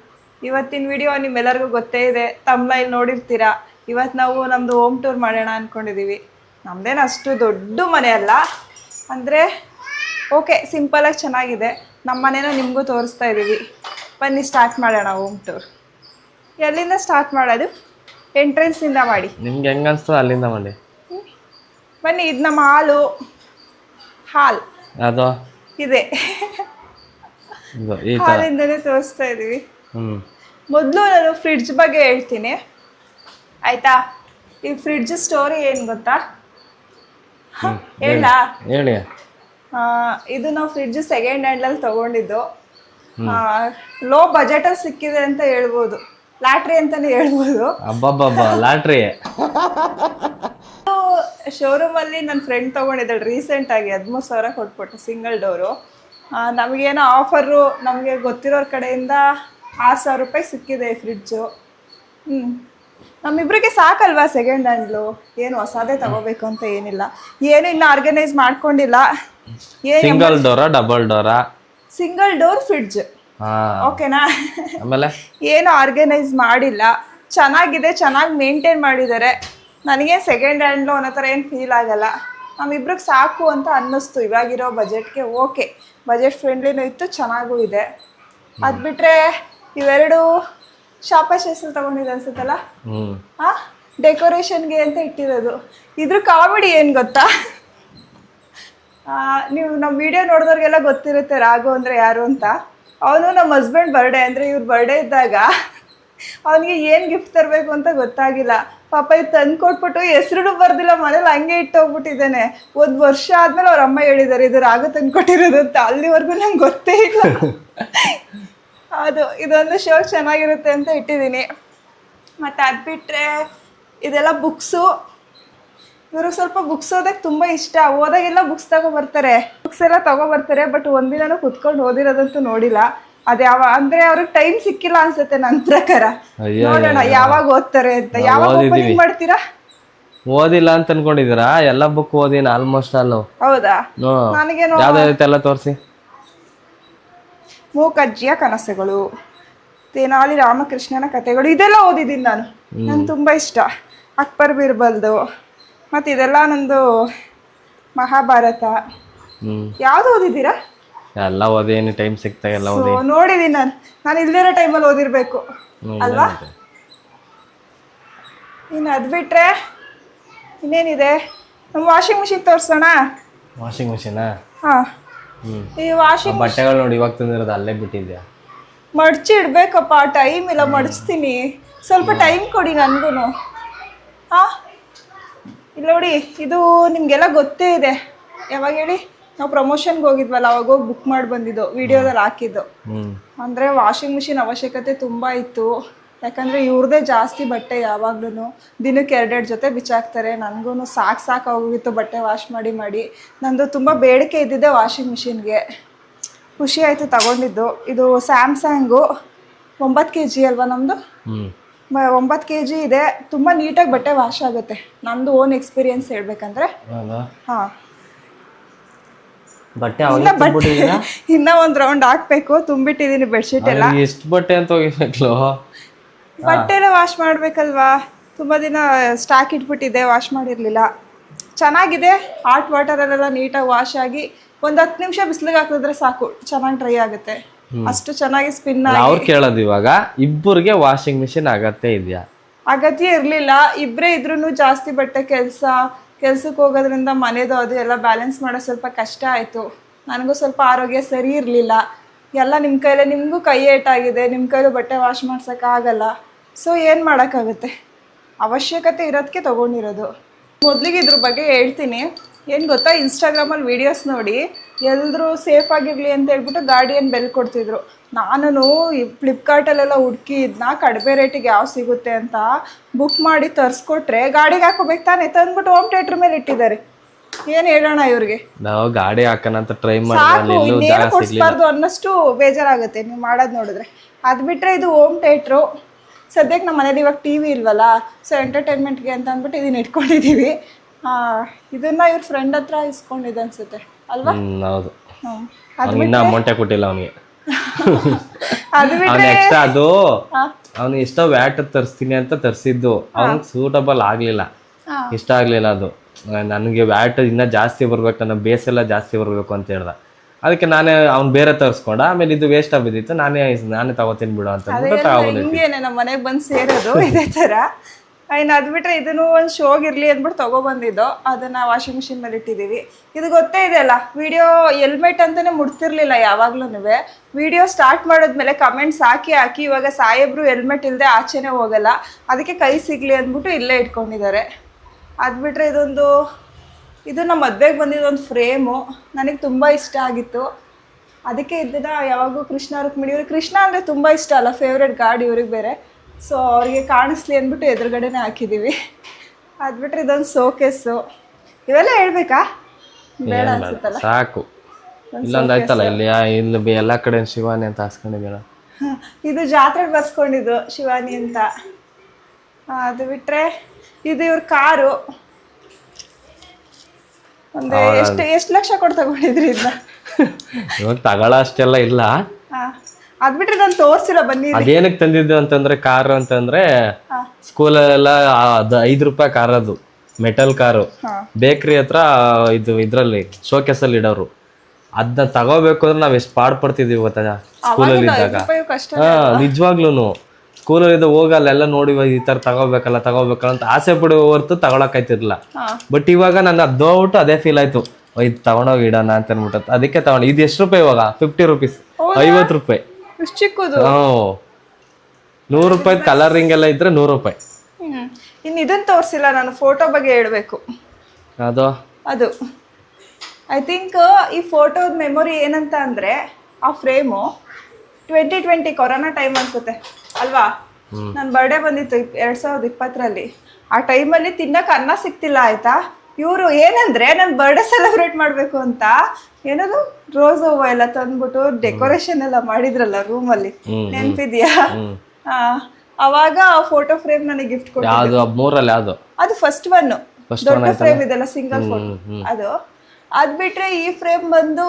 ಇವತ್ತಿನ ವಿಡಿಯೋ ನಿಮ್ಮೆಲ್ಲರಿಗೂ ಗೊತ್ತೇ ಇದೆ. ತಮ್ಲೈಲ್ ನೋಡಿರ್ತೀರಾ? ಇವತ್ತು ನಾವು ನಮ್ಮದು ಹೋಮ್ ಟೂರ್ ಮಾಡೋಣ ಅಂದ್ಕೊಂಡಿದ್ದೀವಿ ನಮ್ಮದೇನು ಅಷ್ಟು ದೊಡ್ಡ ಮನೆ ಅಲ್ಲ. ಅಂದರೆ ಓಕೆ ಸಿಂಪಲಾಗಿ ಚೆನ್ನಾಗಿದೆ. ನಮ್ಮ ಮನೇನ ನಿಮಗೂ ತೋರಿಸ್ತಾ ಇದ್ದೀವಿ ಬನ್ನಿ ಸ್ಟಾರ್ಟ್ ಮಾಡೋಣ ಹೋಮ್ ಟೂರ್ ಎಲ್ಲಿಂದ ಸ್ಟಾರ್ಟ್ ಮಾಡೋದು? ಎಂಟ್ರೆನ್ಸಿಂದ ಮಾಡಿ. ನಿಮ್ಗೆ ಹೆಂಗೆ ಅನ್ಸ್ತದೆ ಅಲ್ಲಿಂದ ಮಾಡಿ ಬನ್ನಿ ಇದು ನಮ್ಮ ಹಾಲು. ಹಾಲ್. ಅದು? ಇದೆ. ಈ ಥರ ಹಾಲಿಂದನೇ ತೋರಿಸ್ತಾ ಇದೀವಿ. ಹ್ಞೂ ಮೊದಲು ನಾನು ಫ್ರಿಡ್ಜ್ ಬಗ್ಗೆ ಹೇಳ್ತೀನಿ. ಆಯ್ತಾ? ಈ ಫ್ರಿಡ್ಜ್ ಸ್ಟೋರಿ ಏನು ಗೊತ್ತಾ? ಹೇಳ. ಇದು ನಾವು ಫ್ರಿಡ್ಜ್ ಸೆಕೆಂಡ್ ಹ್ಯಾಂಡಲ್ಲಿ ತಗೊಂಡಿದ್ದು. ಲೋ ಬಜೆಟಲ್ಲಿ ಸಿಕ್ಕಿದೆ ಅಂತ ಹೇಳ್ಬೋದು. ಲಾಟ್ರಿ ಅಂತಾನೆ ಹೇಳ್ಬೋದು. ಅಬ್ಬಬ್ಬಬ್ಬ ಲಾಟ್ರಿ. *laughs* ಶೋರೂಮ್ ಅಲ್ಲಿ ನನ್ನ ಫ್ರೆಂಡ್ ತಗೊಂಡಿದ್ದಾಳೆ. ರೀಸೆಂಟ್ ಆಗಿ ಹದಿಮೂರು ಸಾವಿರ ಕೊಟ್ಬಿಟ್ಟು ಸಿಂಗಲ್ ಡೋರು ನಮಗೇನೋ ಆಫರು ನಮಗೆ ಗೊತ್ತಿರೋರ ಕಡೆಯಿಂದ ಆರು ಸಾವಿರ ರೂಪಾಯಿ ಸಿಕ್ಕಿದೆ ಫ್ರಿಡ್ಜು ಹ್ಞೂ ನಮ್ಮಿಬ್ರಿಗೆ ಸಾಕಲ್ವಾ ಸೆಕೆಂಡ್ ಹ್ಯಾಂಡ್ಲು ಏನು ಹೊಸದೇ ತಗೋಬೇಕು ಅಂತ ಏನಿಲ್ಲ. ಏನು ಇನ್ನು ಆರ್ಗನೈಸ್ ಮಾಡ್ಕೊಂಡಿಲ್ಲ. ಸಿಂಗಲ್ ಡೋರಾ ಡಬಲ್ ಡೋರಾ ಸಿಂಗಲ್ ಡೋರ್ ಫ್ರಿಡ್ಜ್ ಓಕೆನಾ ಆಮೇಲೆ? *laughs* ಏನು ಆರ್ಗನೈಸ್ ಮಾಡಿಲ್ಲ. ಚೆನ್ನಾಗಿದೆ ಚೆನ್ನಾಗಿ ಮೇಂಟೈನ್ ಮಾಡಿದ್ದಾರೆ. ನನಗೆ ಸೆಕೆಂಡ್ ಹ್ಯಾಂಡ್ ಲೋನ್ ಥರ ಏನು ಫೀಲ್ ಆಗಲ್ಲ. ನಮ್ಮಿಬ್ರಿಗೆ ಸಾಕು ಅಂತ ಅನ್ನಿಸ್ತು. ಇವಾಗಿರೋ ಬಜೆಟ್ಗೆ ಓಕೆ ಬಜೆಟ್ ಫ್ರೆಂಡ್ಲಿನೂ ಇತ್ತು ಚೆನ್ನಾಗೂ ಇದೆ. ಅದು ಬಿಟ್ಟರೆ ಇವೆರಡು ಶಾಪ ಶೇಸಲ್ ತಗೊಂಡಿದ್ದು ಅನ್ಸುತ್ತಲ್ಲ? ಹಾಂ ಡೆಕೋರೇಷನ್ಗೆ ಅಂತ ಇಟ್ಟಿರೋದು. ಇದ್ರ ಕಾಮಿಡಿ ಏನು ಗೊತ್ತಾ? ಆ, ನೀವು ನಮ್ಮ ವಿಡಿಯೋ ನೋಡಿದವ್ರಿಗೆಲ್ಲ ಗೊತ್ತಿರುತ್ತೆ ರಾಘು ಅಂದರೆ ಯಾರು ಅಂತ. ಅವನು ನಮ್ಮ ಹಸ್ಬೆಂಡ್ ಬರ್ಡೇ ಅಂದರೆ ಇವ್ರ ಬರ್ಡೇ ಇದ್ದಾಗ ಅವನಿಗೆ ಏನು ಗಿಫ್ಟ್ ತರಬೇಕು ಅಂತ ಗೊತ್ತಾಗಿಲ್ಲ. ಪಾಪ ಇದು ತಂದು ಕೊಟ್ಬಿಟ್ಟು ಹೆಸರು ಬರ್ದಿಲ್ಲ, ಮನೇಲಿ ಹಂಗೆ ಇಟ್ಟೋಗ್ಬಿಟ್ಟಿದ್ದಾನೆ ಒಂದು ವರ್ಷ ಆದ್ಮೇಲೆ ಅವ್ರ ಅಮ್ಮ ಹೇಳಿದ್ದಾರೆ, ಇದು ರಾಗ ತಂದು ಕೊಟ್ಟಿರೋದು ಅಂತ. ಅಲ್ಲಿವರೆಗೂ ನಂಗೆ ಗೊತ್ತೇ ಇಲ್ಲ. ಅದು, ಇದೊಂದು ಶೋ ಚೆನ್ನಾಗಿರುತ್ತೆ ಅಂತ ಇಟ್ಟಿದ್ದೀನಿ. ಮತ್ತು ಅದು ಬಿಟ್ಟರೆ ಇದೆಲ್ಲ ಬುಕ್ಸು ಇವ್ರಿಗೆ ಸ್ವಲ್ಪ ಬುಕ್ಸ್ ಓದಕ್ಕೆ ತುಂಬ ಇಷ್ಟ. ಓದಾಗೆಲ್ಲ ಬುಕ್ಸ್ ತಗೊಬರ್ತಾರೆ ಬುಕ್ಸ್ ಎಲ್ಲ ತಗೊಬರ್ತಾರೆ ಬಟ್ ಒಂದಿನನೂ ಕುತ್ಕೊಂಡು ಓದಿರೋದಂತೂ ನೋಡಿಲ್ಲ. ಅದು ಯಾವ ಅಂದ್ರೆ ಅವ್ರಿಗೆ ಟೈಮ್ ಸಿಕ್ಕಿಲ್ಲ ಅನ್ಸುತ್ತೆ ನನ್ನ ಪ್ರಕಾರ. ನೋಡೋಣ ಯಾವಾಗ ಓದ್ತಾರೆ ಅಂತ ಯಾವಾಗ ಓಪನಿಂಗ್ ಮಾಡ್ತೀರಾ ಓದಿಲ್ಲ ಅಂತ ಅನ್ಕೊಂಡಿದ್ದೀರಾ ಎಲ್ಲ ಬುಕ್ ಓದಿನ ಆಲ್ಮೋಸ್ಟ್ ಆಲ್ ಹೌದಾ ನನಗೆ ನನಗೇನು ಯಾವ್ದಾಯ್ತು ಎಲ್ಲ ತೋರಿಸಿ ಮೂಕಜ್ಜಿಯ ಕನಸುಗಳು ತೆನಾಲಿ ರಾಮಕೃಷ್ಣನ ಕಥೆಗಳು ಇದೆಲ್ಲ ಓದಿದ್ದೀನಿ ನಾನು ನಂಗೆ ತುಂಬ ಇಷ್ಟ ಅಕ್ಬರ್ ಬಿರ್ಬಲ್ದು ಮತ್ತು ಇದೆಲ್ಲ ನಂದು ಮಹಾಭಾರತ ಯಾವ್ದು ಓದಿದ್ದೀರಾ ಎಲ್ಲ ಓದೇನು ಟೈಮ್ ಸಿಗ್ತಾ ಎಲ್ಲ ಓದಿ. ನೋಡಿದೀನಿ ನಾನು. ನಾನು ಇಲ್ದಿರೋ ಟೈಮಲ್ಲಿ ಓದಿರ್ಬೇಕು. ಅಲ್ವಾ? ಇನ್ನು ಅದು ಬಿಟ್ರೆ ಇನ್ನೇನಿದೆ? ನಮ್ಮ ವಾಷಿಂಗ್ ಮಿಷಿನ್ ತೋರಿಸೋಣ? ವಾಷಿಂಗ್ ಮಿಷಿನಾ ಹಾಂ. ಈ ವಾಷಿಂಗ್ ಬಟ್ಟೆಗಳು ನೋಡಿ ಇವಾಗ ತಂದಿರೋದು ಅಲ್ಲೇ ಬಿಟ್ಟಿದ್ಯಾ? ಮಡ್ಚಿ ಇಡ್ಬೇಕಪ್ಪ ಟೈಮ್ ಇಲ್ಲ ಮಡಚ್ತೀನಿ ಸ್ವಲ್ಪ ಟೈಮ್ ಕೊಡಿ ನನಗೂ ಹಾಂ? ಇಲ್ಲ ನೋಡಿ ಇದು ನಿಮಗೆಲ್ಲ ಗೊತ್ತೇ ಇದೆ. ಯಾವಾಗ ಹೇಳಿ? ನಾವು ಪ್ರಮೋಷನ್ಗೆ ಹೋಗಿದ್ವಲ್ಲ ಅವಾಗ ಹೋಗಿ ಬುಕ್ ಮಾಡಿ ಬಂದಿದ್ದು ವಿಡಿಯೋದಲ್ಲಿ ಹಾಕಿದ್ದು. ಅಂದರೆ ವಾಷಿಂಗ್ ಮಿಷಿನ್ ಅವಶ್ಯಕತೆ ತುಂಬ ಇತ್ತು. ಯಾಕಂದರೆ ಇವ್ರದೇ ಜಾಸ್ತಿ ಬಟ್ಟೆ ಯಾವಾಗ್ಲೂ ದಿನಕ್ಕೆ ಎರಡೆರಡು ಜೊತೆ ಬಿಚ್ಚಾಕ್ತಾರೆ. ನನಗೂ ಸಾಕು ಸಾಕು ಹೋಗಿತ್ತು ಬಟ್ಟೆ ವಾಶ್ ಮಾಡಿ ಮಾಡಿ. ನಂದು ತುಂಬ ಬೇಡಿಕೆ ಇದ್ದಿದ್ದೆ ವಾಷಿಂಗ್ ಮಿಷಿನ್ಗೆ ಖುಷಿ ಆಯಿತು ತಗೊಂಡಿದ್ದು. ಇದು ಸ್ಯಾಮ್ಸಂಗು ಒಂಬತ್ತು ಕೆ ಜಿ ಅಲ್ವಾ ನಮ್ಮದು ಒಂಬತ್ತು ಕೆ ಜಿ ಇದೆ. ತುಂಬ ನೀಟಾಗಿ ಬಟ್ಟೆ ವಾಶ್ ಆಗುತ್ತೆ. ನಂದು ಓನ್ ಎಕ್ಸ್ಪೀರಿಯನ್ಸ್ ಹೇಳ್ಬೇಕಂದ್ರೆ. ಹಾಂ. ಬಟ್ಟೆ ಇನ್ನ ಬಟ್ಟೆ ಇನ್ನೂ ಒಂದು ರೌಂಡ್ ಹಾಕ್ಬೇಕು ತುಂಬಿಟ್ಟಿದ್ದೀನಿ ಬೆಡ್ಶೀಟ್ ಎಲ್ಲ. ಎಷ್ಟು ಬಟ್ಟೆ ಅಂತ ಹೋಗಿರ್ಬೇಕಲ್ಲ *laughs* ಬಟ್ಟೆನ ವಾಶ್ ಮಾಡ್ಬೇಕಲ್ವಾ? ತುಂಬಾ ದಿನ ಸ್ಟಾಕ್ ಇಟ್ಬಿಟ್ಟಿದೆ ವಾಶ್ ಮಾಡಿರ್ಲಿಲ್ಲ. ಚೆನ್ನಾಗಿದೆ ಹಾಟ್ ವಾಟರಲ್ಲೆಲ್ಲ ನೀಟಾಗಿ ವಾಶ್ ಆಗಿ ಒಂದ್ ಹತ್ತು ನಿಮಿಷ ಬಿಸಿಲಿಗೆ ಹಾಕಿದ್ರೆ ಸಾಕು ಚೆನ್ನಾಗಿ ಡ್ರೈ ಆಗುತ್ತೆ. ಅಷ್ಟು ಚೆನ್ನಾಗಿ ಸ್ಪಿನ್ ಅವ್ರು ಕೇಳೋದು ಇವಾಗ ಇಬ್ಬರಿಗೆ ವಾಷಿಂಗ್ ಮಿಷಿನ್ ಅಗತ್ಯ ಇದೆಯಾ? ಅಗತ್ಯ ಇರಲಿಲ್ಲ ಇಬ್ಬರೇ ಇದ್ರೂ ಜಾಸ್ತಿ ಬಟ್ಟೆ ಕೆಲಸ ಕೆಲ್ಸಕ್ಕೆ ಹೋಗೋದ್ರಿಂದ ಮನೆದು ಅದು ಎಲ್ಲ ಬ್ಯಾಲೆನ್ಸ್ ಮಾಡೋ ಸ್ವಲ್ಪ ಕಷ್ಟ ಆಯಿತು. ನನಗೂ ಸ್ವಲ್ಪ ಆರೋಗ್ಯ ಸರಿ ಇರಲಿಲ್ಲ. ಎಲ್ಲ ನಿಮ್ಮ ಕೈಲೇ ನಿಮಗೂ ಕೈ ಏಟಾಗಿದೆ ನಿಮ್ಮ ಕೈಲೂ ಬಟ್ಟೆ ವಾಶ್ ಮಾಡ್ಸೋಕ್ಕಾಗಲ್ಲ ಸೊ ಏನು ಮಾಡೋಕ್ಕಾಗುತ್ತೆ? ಅವಶ್ಯಕತೆ ಇರೋದಕ್ಕೆ ತೊಗೊಂಡಿರೋದು. ಮೊದಲಿಗೆ ಇದ್ರ ಬಗ್ಗೆ ಹೇಳ್ತೀನಿ. ಏನು ಗೊತ್ತಾ? ಇನ್ಸ್ಟಾಗ್ರಾಮಲ್ಲಿ ವೀಡಿಯೋಸ್ ನೋಡಿ ಎಲ್ಲರೂ ಸೇಫ್ ಆಗಿರಲಿ ಅಂತ ಹೇಳ್ಬಿಟ್ಟು ಗಾರ್ಡಿಯನ್ ಬೆಲ್ ಕೊಡ್ತಿದ್ರು. ನಾನು ಫ್ಲಿಪ್ಕಾರ್ಟಲ್ಲೆಲ್ಲ ಹುಡುಕಿ ಇದನ್ನ ಕಡಿಮೆ ರೇಟಿಗೆ ಯಾವ ಸಿಗುತ್ತೆ ಅಂತ ಬುಕ್ ಮಾಡಿ ತರಿಸ್ಕೊಟ್ರೆ ಗಾಡಿಗೆ ಹಾಕೋಬೇಕು ತಾನೇ ತಂದ್ಬಿಟ್ಟು ಹೋಮ್ ಥಿಯೇಟರ್ ಮೇಲೆ ಇಟ್ಟಿದ್ದಾರೆ. ಏನ್ ಹೇಳೋಣ ಇವ್ರಿಗೆ? ನಾವು ಗಾಡಿ ಹಾಕೋಣ ಅಂತ ಟ್ರೈ ಸಾಕು ಇನ್ನೇನು ಕೊಡಿಸ್ಬಾರ್ದು ಅನ್ನೋಷ್ಟು ಬೇಜಾರಾಗುತ್ತೆ ನೀವು ಮಾಡೋದು ನೋಡಿದ್ರೆ. ಅದು ಬಿಟ್ಟರೆ ಇದು ಹೋಮ್ ಥಿಯೇಟ್ರು ಸದ್ಯಕ್ಕೆ ನಮ್ಮ ಮನೇಲಿ ಇವಾಗ ಟಿ ವಿ ಇಲ್ವಲ್ಲ ಸೊ ಎಂಟರ್ಟೈನ್ಮೆಂಟ್ಗೆ ಅಂತ ಅಂದ್ಬಿಟ್ಟು ಇದನ್ನ ಇಟ್ಕೊಂಡಿದ್ದೀವಿ ಇದನ್ನ ಇವ್ರ ಫ್ರೆಂಡ್ ಹತ್ರ ಇಸ್ಕೊಂಡಿದ್ದೆ ಅನ್ಸುತ್ತೆ. ಅಲ್ವಾ? ಹ್ಮ್ ಹೌದು. ಅವ್ನಿಗೆ ಇನ್ನ ಅಮೌಂಟೇ ಕೊಟ್ಟಿಲ್ಲ ಅವನಿಗೆ. *laughs* ಅದು ಅವ್ನ ಎಕ್ಸ್ಟ್ರಾ ಅದು ಅವ್ನು ಎಷ್ಟೋ ವ್ಯಾಟ್ ತರಿಸ್ತೀನಿ ಅಂತ ತರಿಸಿದ್ದು. ಅವ್ನಿಗೆ ಸೂಟಬಲ್ ಆಗ್ಲಿಲ್ಲ. ಇಷ್ಟ ಆಗ್ಲಿಲ್ಲ ಅದು. ನನಗೆ ವ್ಯಾಟ್ ಇನ್ನ ಜಾಸ್ತಿ ಬರ್ಬೇಕು ನನ್ನ ಬೇಸ್ ಎಲ್ಲ ಜಾಸ್ತಿ ಬರ್ಬೇಕು ಅಂತ ಹೇಳ್ದ. ಅದಕ್ಕೆ ನಾನೇ ಅವ್ನು ಬೇರೆ ತರ್ಸ್ಕೊಂಡ. ಆಮೇಲೆ ಇದು ವೇಸ್ಟ್ ಆಗಿದ್ದಿತ್ತು ನಾನೇ ನಾನೇ ತಗೋತೀನಿ ಬಿಡು ಅಂತ ಹಿಂಗೇನೆ ನಮ್ಮ ಮನೆಗೆ ಬಂದು ಸೇರೋದು ಇದೇ ಥರ ಇನ್ನು ಅದು ಬಿಟ್ಟರೆ ಇದನ್ನು ಒಂದು ಶೋಗೆ ಇರಲಿ ಅಂದ್ಬಿಟ್ಟು ತೊಗೊಬಂದಿದ್ದು ಅದನ್ನು ವಾಷಿಂಗ್ ಮಿಷಿನ್ ಮೇಲೆ ಇಟ್ಟಿದ್ದೀವಿ ಇದು ಗೊತ್ತೇ ಇದೆ ಅಲ್ಲ ವಿಡಿಯೋ ಹೆಲ್ಮೆಟ್ ಅಂತಲೇ ಮುಡ್ತಿರ್ಲಿಲ್ಲ ಯಾವಾಗ್ಲೂ ವಿಡಿಯೋ ಸ್ಟಾರ್ಟ್ ಮಾಡಿದ್ಮೇಲೆ ಕಮೆಂಟ್ಸ್ ಹಾಕಿ ಹಾಕಿ ಇವಾಗ ಸಾಹೇಬ್ರು ಹೆಲ್ಮೆಟ್ ಇಲ್ಲದೆ ಆಚೆನೇ ಹೋಗಲ್ಲ. ಅದಕ್ಕೆ ಕೈ ಸಿಗಲಿ ಅಂದ್ಬಿಟ್ಟು ಇಲ್ಲೇ ಇಟ್ಕೊಂಡಿದ್ದಾರೆ. ಅದು ಬಿಟ್ಟರೆ ಇದೊಂದು, ಇದು ನಮ್ಮ ಮದುವೆಗೆ ಬಂದಿದ್ದೊಂದು ಫ್ರೇಮು ನನಗೆ ತುಂಬ ಇಷ್ಟ ಆಗಿತ್ತು. ಅದಕ್ಕೆ ಇದನ್ನು ಯಾವಾಗೂ ಕೃಷ್ಣ ರುಕ್ಮಿಣಿ ಇವ್ರಿಗೆ ಕೃಷ್ಣ ಅಂದರೆ ತುಂಬ ಇಷ್ಟ ಅಲ್ಲ ಫೇವ್ರೆಟ್ ಗಾಡ್ ಇವ್ರಿಗೆ ಬೇರೆ. ಸೊ ಅವ್ರಿಗೆ ಕಾಣಿಸ್ಲಿ ಅಂದ್ಬಿಟ್ಟು ಎದುರುಗಡೆನೇ ಹಾಕಿದ್ದೀವಿ ಅದು ಬಿಟ್ರೆ ಇದೊಂದು ಸೋಕೇಸು ಇವೆಲ್ಲ ಹೇಳ್ಬೇಕಾ? ಬೇಡ ಅನ್ಸುತ್ತಲ್ಲ? ಸಾಕು. ಇಲ್ಲೊಂದು ಆಯ್ತಲ್ಲ ಇಲ್ಲಿ ಇಲ್ಲಿ ಎಲ್ಲ ಕಡೆ ಶಿವಾನಿ ಅಂತ ಹಾಸ್ಕೊಂಡಿದ್ದೀರ ಇದು ಜಾತ್ರೆ ಬಸ್ಕೊಂಡಿದ್ದು ಶಿವಾನಿ ಅಂತ. ಅದು ಬಿಟ್ರೆ ಇದು ಇವ್ರ ಕಾರು. ಒಂದು ಎಷ್ಟು ಎಷ್ಟು ಲಕ್ಷ ಕೊಟ್ಟು ತಗೊಂಡಿದ್ರಿ ಇದನ್ನ ಇವಾಗ ತಗೊಳ್ಳೋ ಅಷ್ಟೆಲ್ಲ ಇಲ್ಲ. ಅದ್ ಬಿಟ್ರೆ ನಾನು ತೋರ್ಸಿಲ್ಲ ಬನ್ನಿ ಅದೇನಕ್ ತಂದಿದ್ದು ಅಂತಂದ್ರೆ ಕಾರ್ ಅಂತಂದ್ರೆ. ಸ್ಕೂಲಲ್ಲೆಲ್ಲ ಅದು ಐದು ರೂಪಾಯಿ ಕಾರ್ ಅದು ಮೆಟಲ್ ಕಾರು. ಬೇಕ್ರಿ ಹತ್ರ ಇದು ಇದ್ರಲ್ಲಿ ಶೋಕೇಸಲ್ಲಿ ಇಡೋರು. ಅದನ್ನ ತಗೋಬೇಕು ಅಂದ್ರೆ ನಾವ್ ಎಷ್ಟು ಪಾಡ್ ಪಡ್ತಿದೀವಿ ಗೊತ್ತಾ? ಸ್ಕೂಲಲ್ಲಿ ಇದ್ದಾಗ. ಹಾ ನಿಜವಾಗ್ಲೂನು. ಸ್ಕೂಲಲ್ಲಿ ಹೋಗಿ ಅಲ್ಲೆಲ್ಲ ನೋಡಿ ಈ ತರ ತಗೋಬೇಕಲ್ಲ ತಗೋಬೇಕಲ್ಲ ಅಂತ ಆಸೆ ಪಡುವ ಹೊರ್ತು ತಗೊಳಕ್ ಆಯ್ತಿರ್ಲಿಲ್ಲ. ಬಟ್ ಇವಾಗ ನನ್ನ ಅದು ನೋಡ್ಬಿಟ್ಟು ಅದೇ ಫೀಲ್ ಆಯ್ತು. ಇದು ತಗೊಂಡೋಗಿ ಇಡೋಣ ಅಂತ ಅನ್ಬಿಟ್ಟು ಅದಕ್ಕೆ ತಗೊಂಡು. ಇದು ಎಷ್ಟು ರೂಪಾಯಿ ಇವಾಗ? ಫಿಫ್ಟಿ ರುಪೀಸ್ ಐವತ್ತು ರೂಪಾಯಿ. ಚಿಕ್ಕದು. ನೂರು ರೂಪಾಯಿ ಕಲರಿಂಗ್ ಎಲ್ಲ ಇದ್ರೆ ನೂರು ರೂಪಾಯಿ. ಇನ್ನು ಇದನ್ನ ತೋರಿಸಿಲ್ಲ ನಾನು ಫೋಟೋ ಬಗ್ಗೆ ಹೇಳಬೇಕು. ಅದು? ಅದು. ಐ ಥಿಂಕ್ ಈ ಫೋಟೋದ ಮೆಮೊರಿ ಏನಂತ ಅಂದರೆ ಆ frame twenty twenty corona time ಅನ್ಸುತ್ತೆ. ಅಲ್ವಾ? ನನ್ನ ಬರ್ಡೇ ಬಂದಿತ್ತು ಎರಡು ಸಾವಿರದ ಇಪ್ಪತ್ತರಲ್ಲಿ. ಆ ಟೈಮಲ್ಲಿ ತಿನ್ನಕ್ಕೆ ಅನ್ನ ಸಿಕ್ತಿಲ್ಲ ಆಯ್ತಾ? ಇವರು ಏನಂದ್ರೆ ನನ್ ಬರ್ಡೇ ಸೆಲೆಬ್ರೇಟ್ ಮಾಡಬೇಕು ಅಂತ ಏನದು? ರೋಸ್ ಹೂವು ಎಲ್ಲ ತಂದ್ಬಿಟ್ಟು ಡೆಕೋರೇಷನ್ ಎಲ್ಲ ಮಾಡಿದ್ರಲ್ಲ ರೂಮಲ್ಲಿ ನೆನ್ಪಿದ್ಯಾ? ಅವಾಗ ಆ ಫೋಟೋ ಫ್ರೇಮ್ ನನಗೆ ಗಿಫ್ಟ್ ಕೊಟ್ಟು ಮೂರಲ್ಲಿ ಯಾವುದು ಅದು ಫಸ್ಟ್ ಒನ್ ದೊಡ್ಡ ಫ್ರೇಮ್ ಇದೆಲ್ಲ ಸಿಂಗಲ್ ಫೋಟೋ ಅದು. ಅದ್ ಬಿಟ್ರೆ ಈ ಫ್ರೇಮ್ ಬಂದು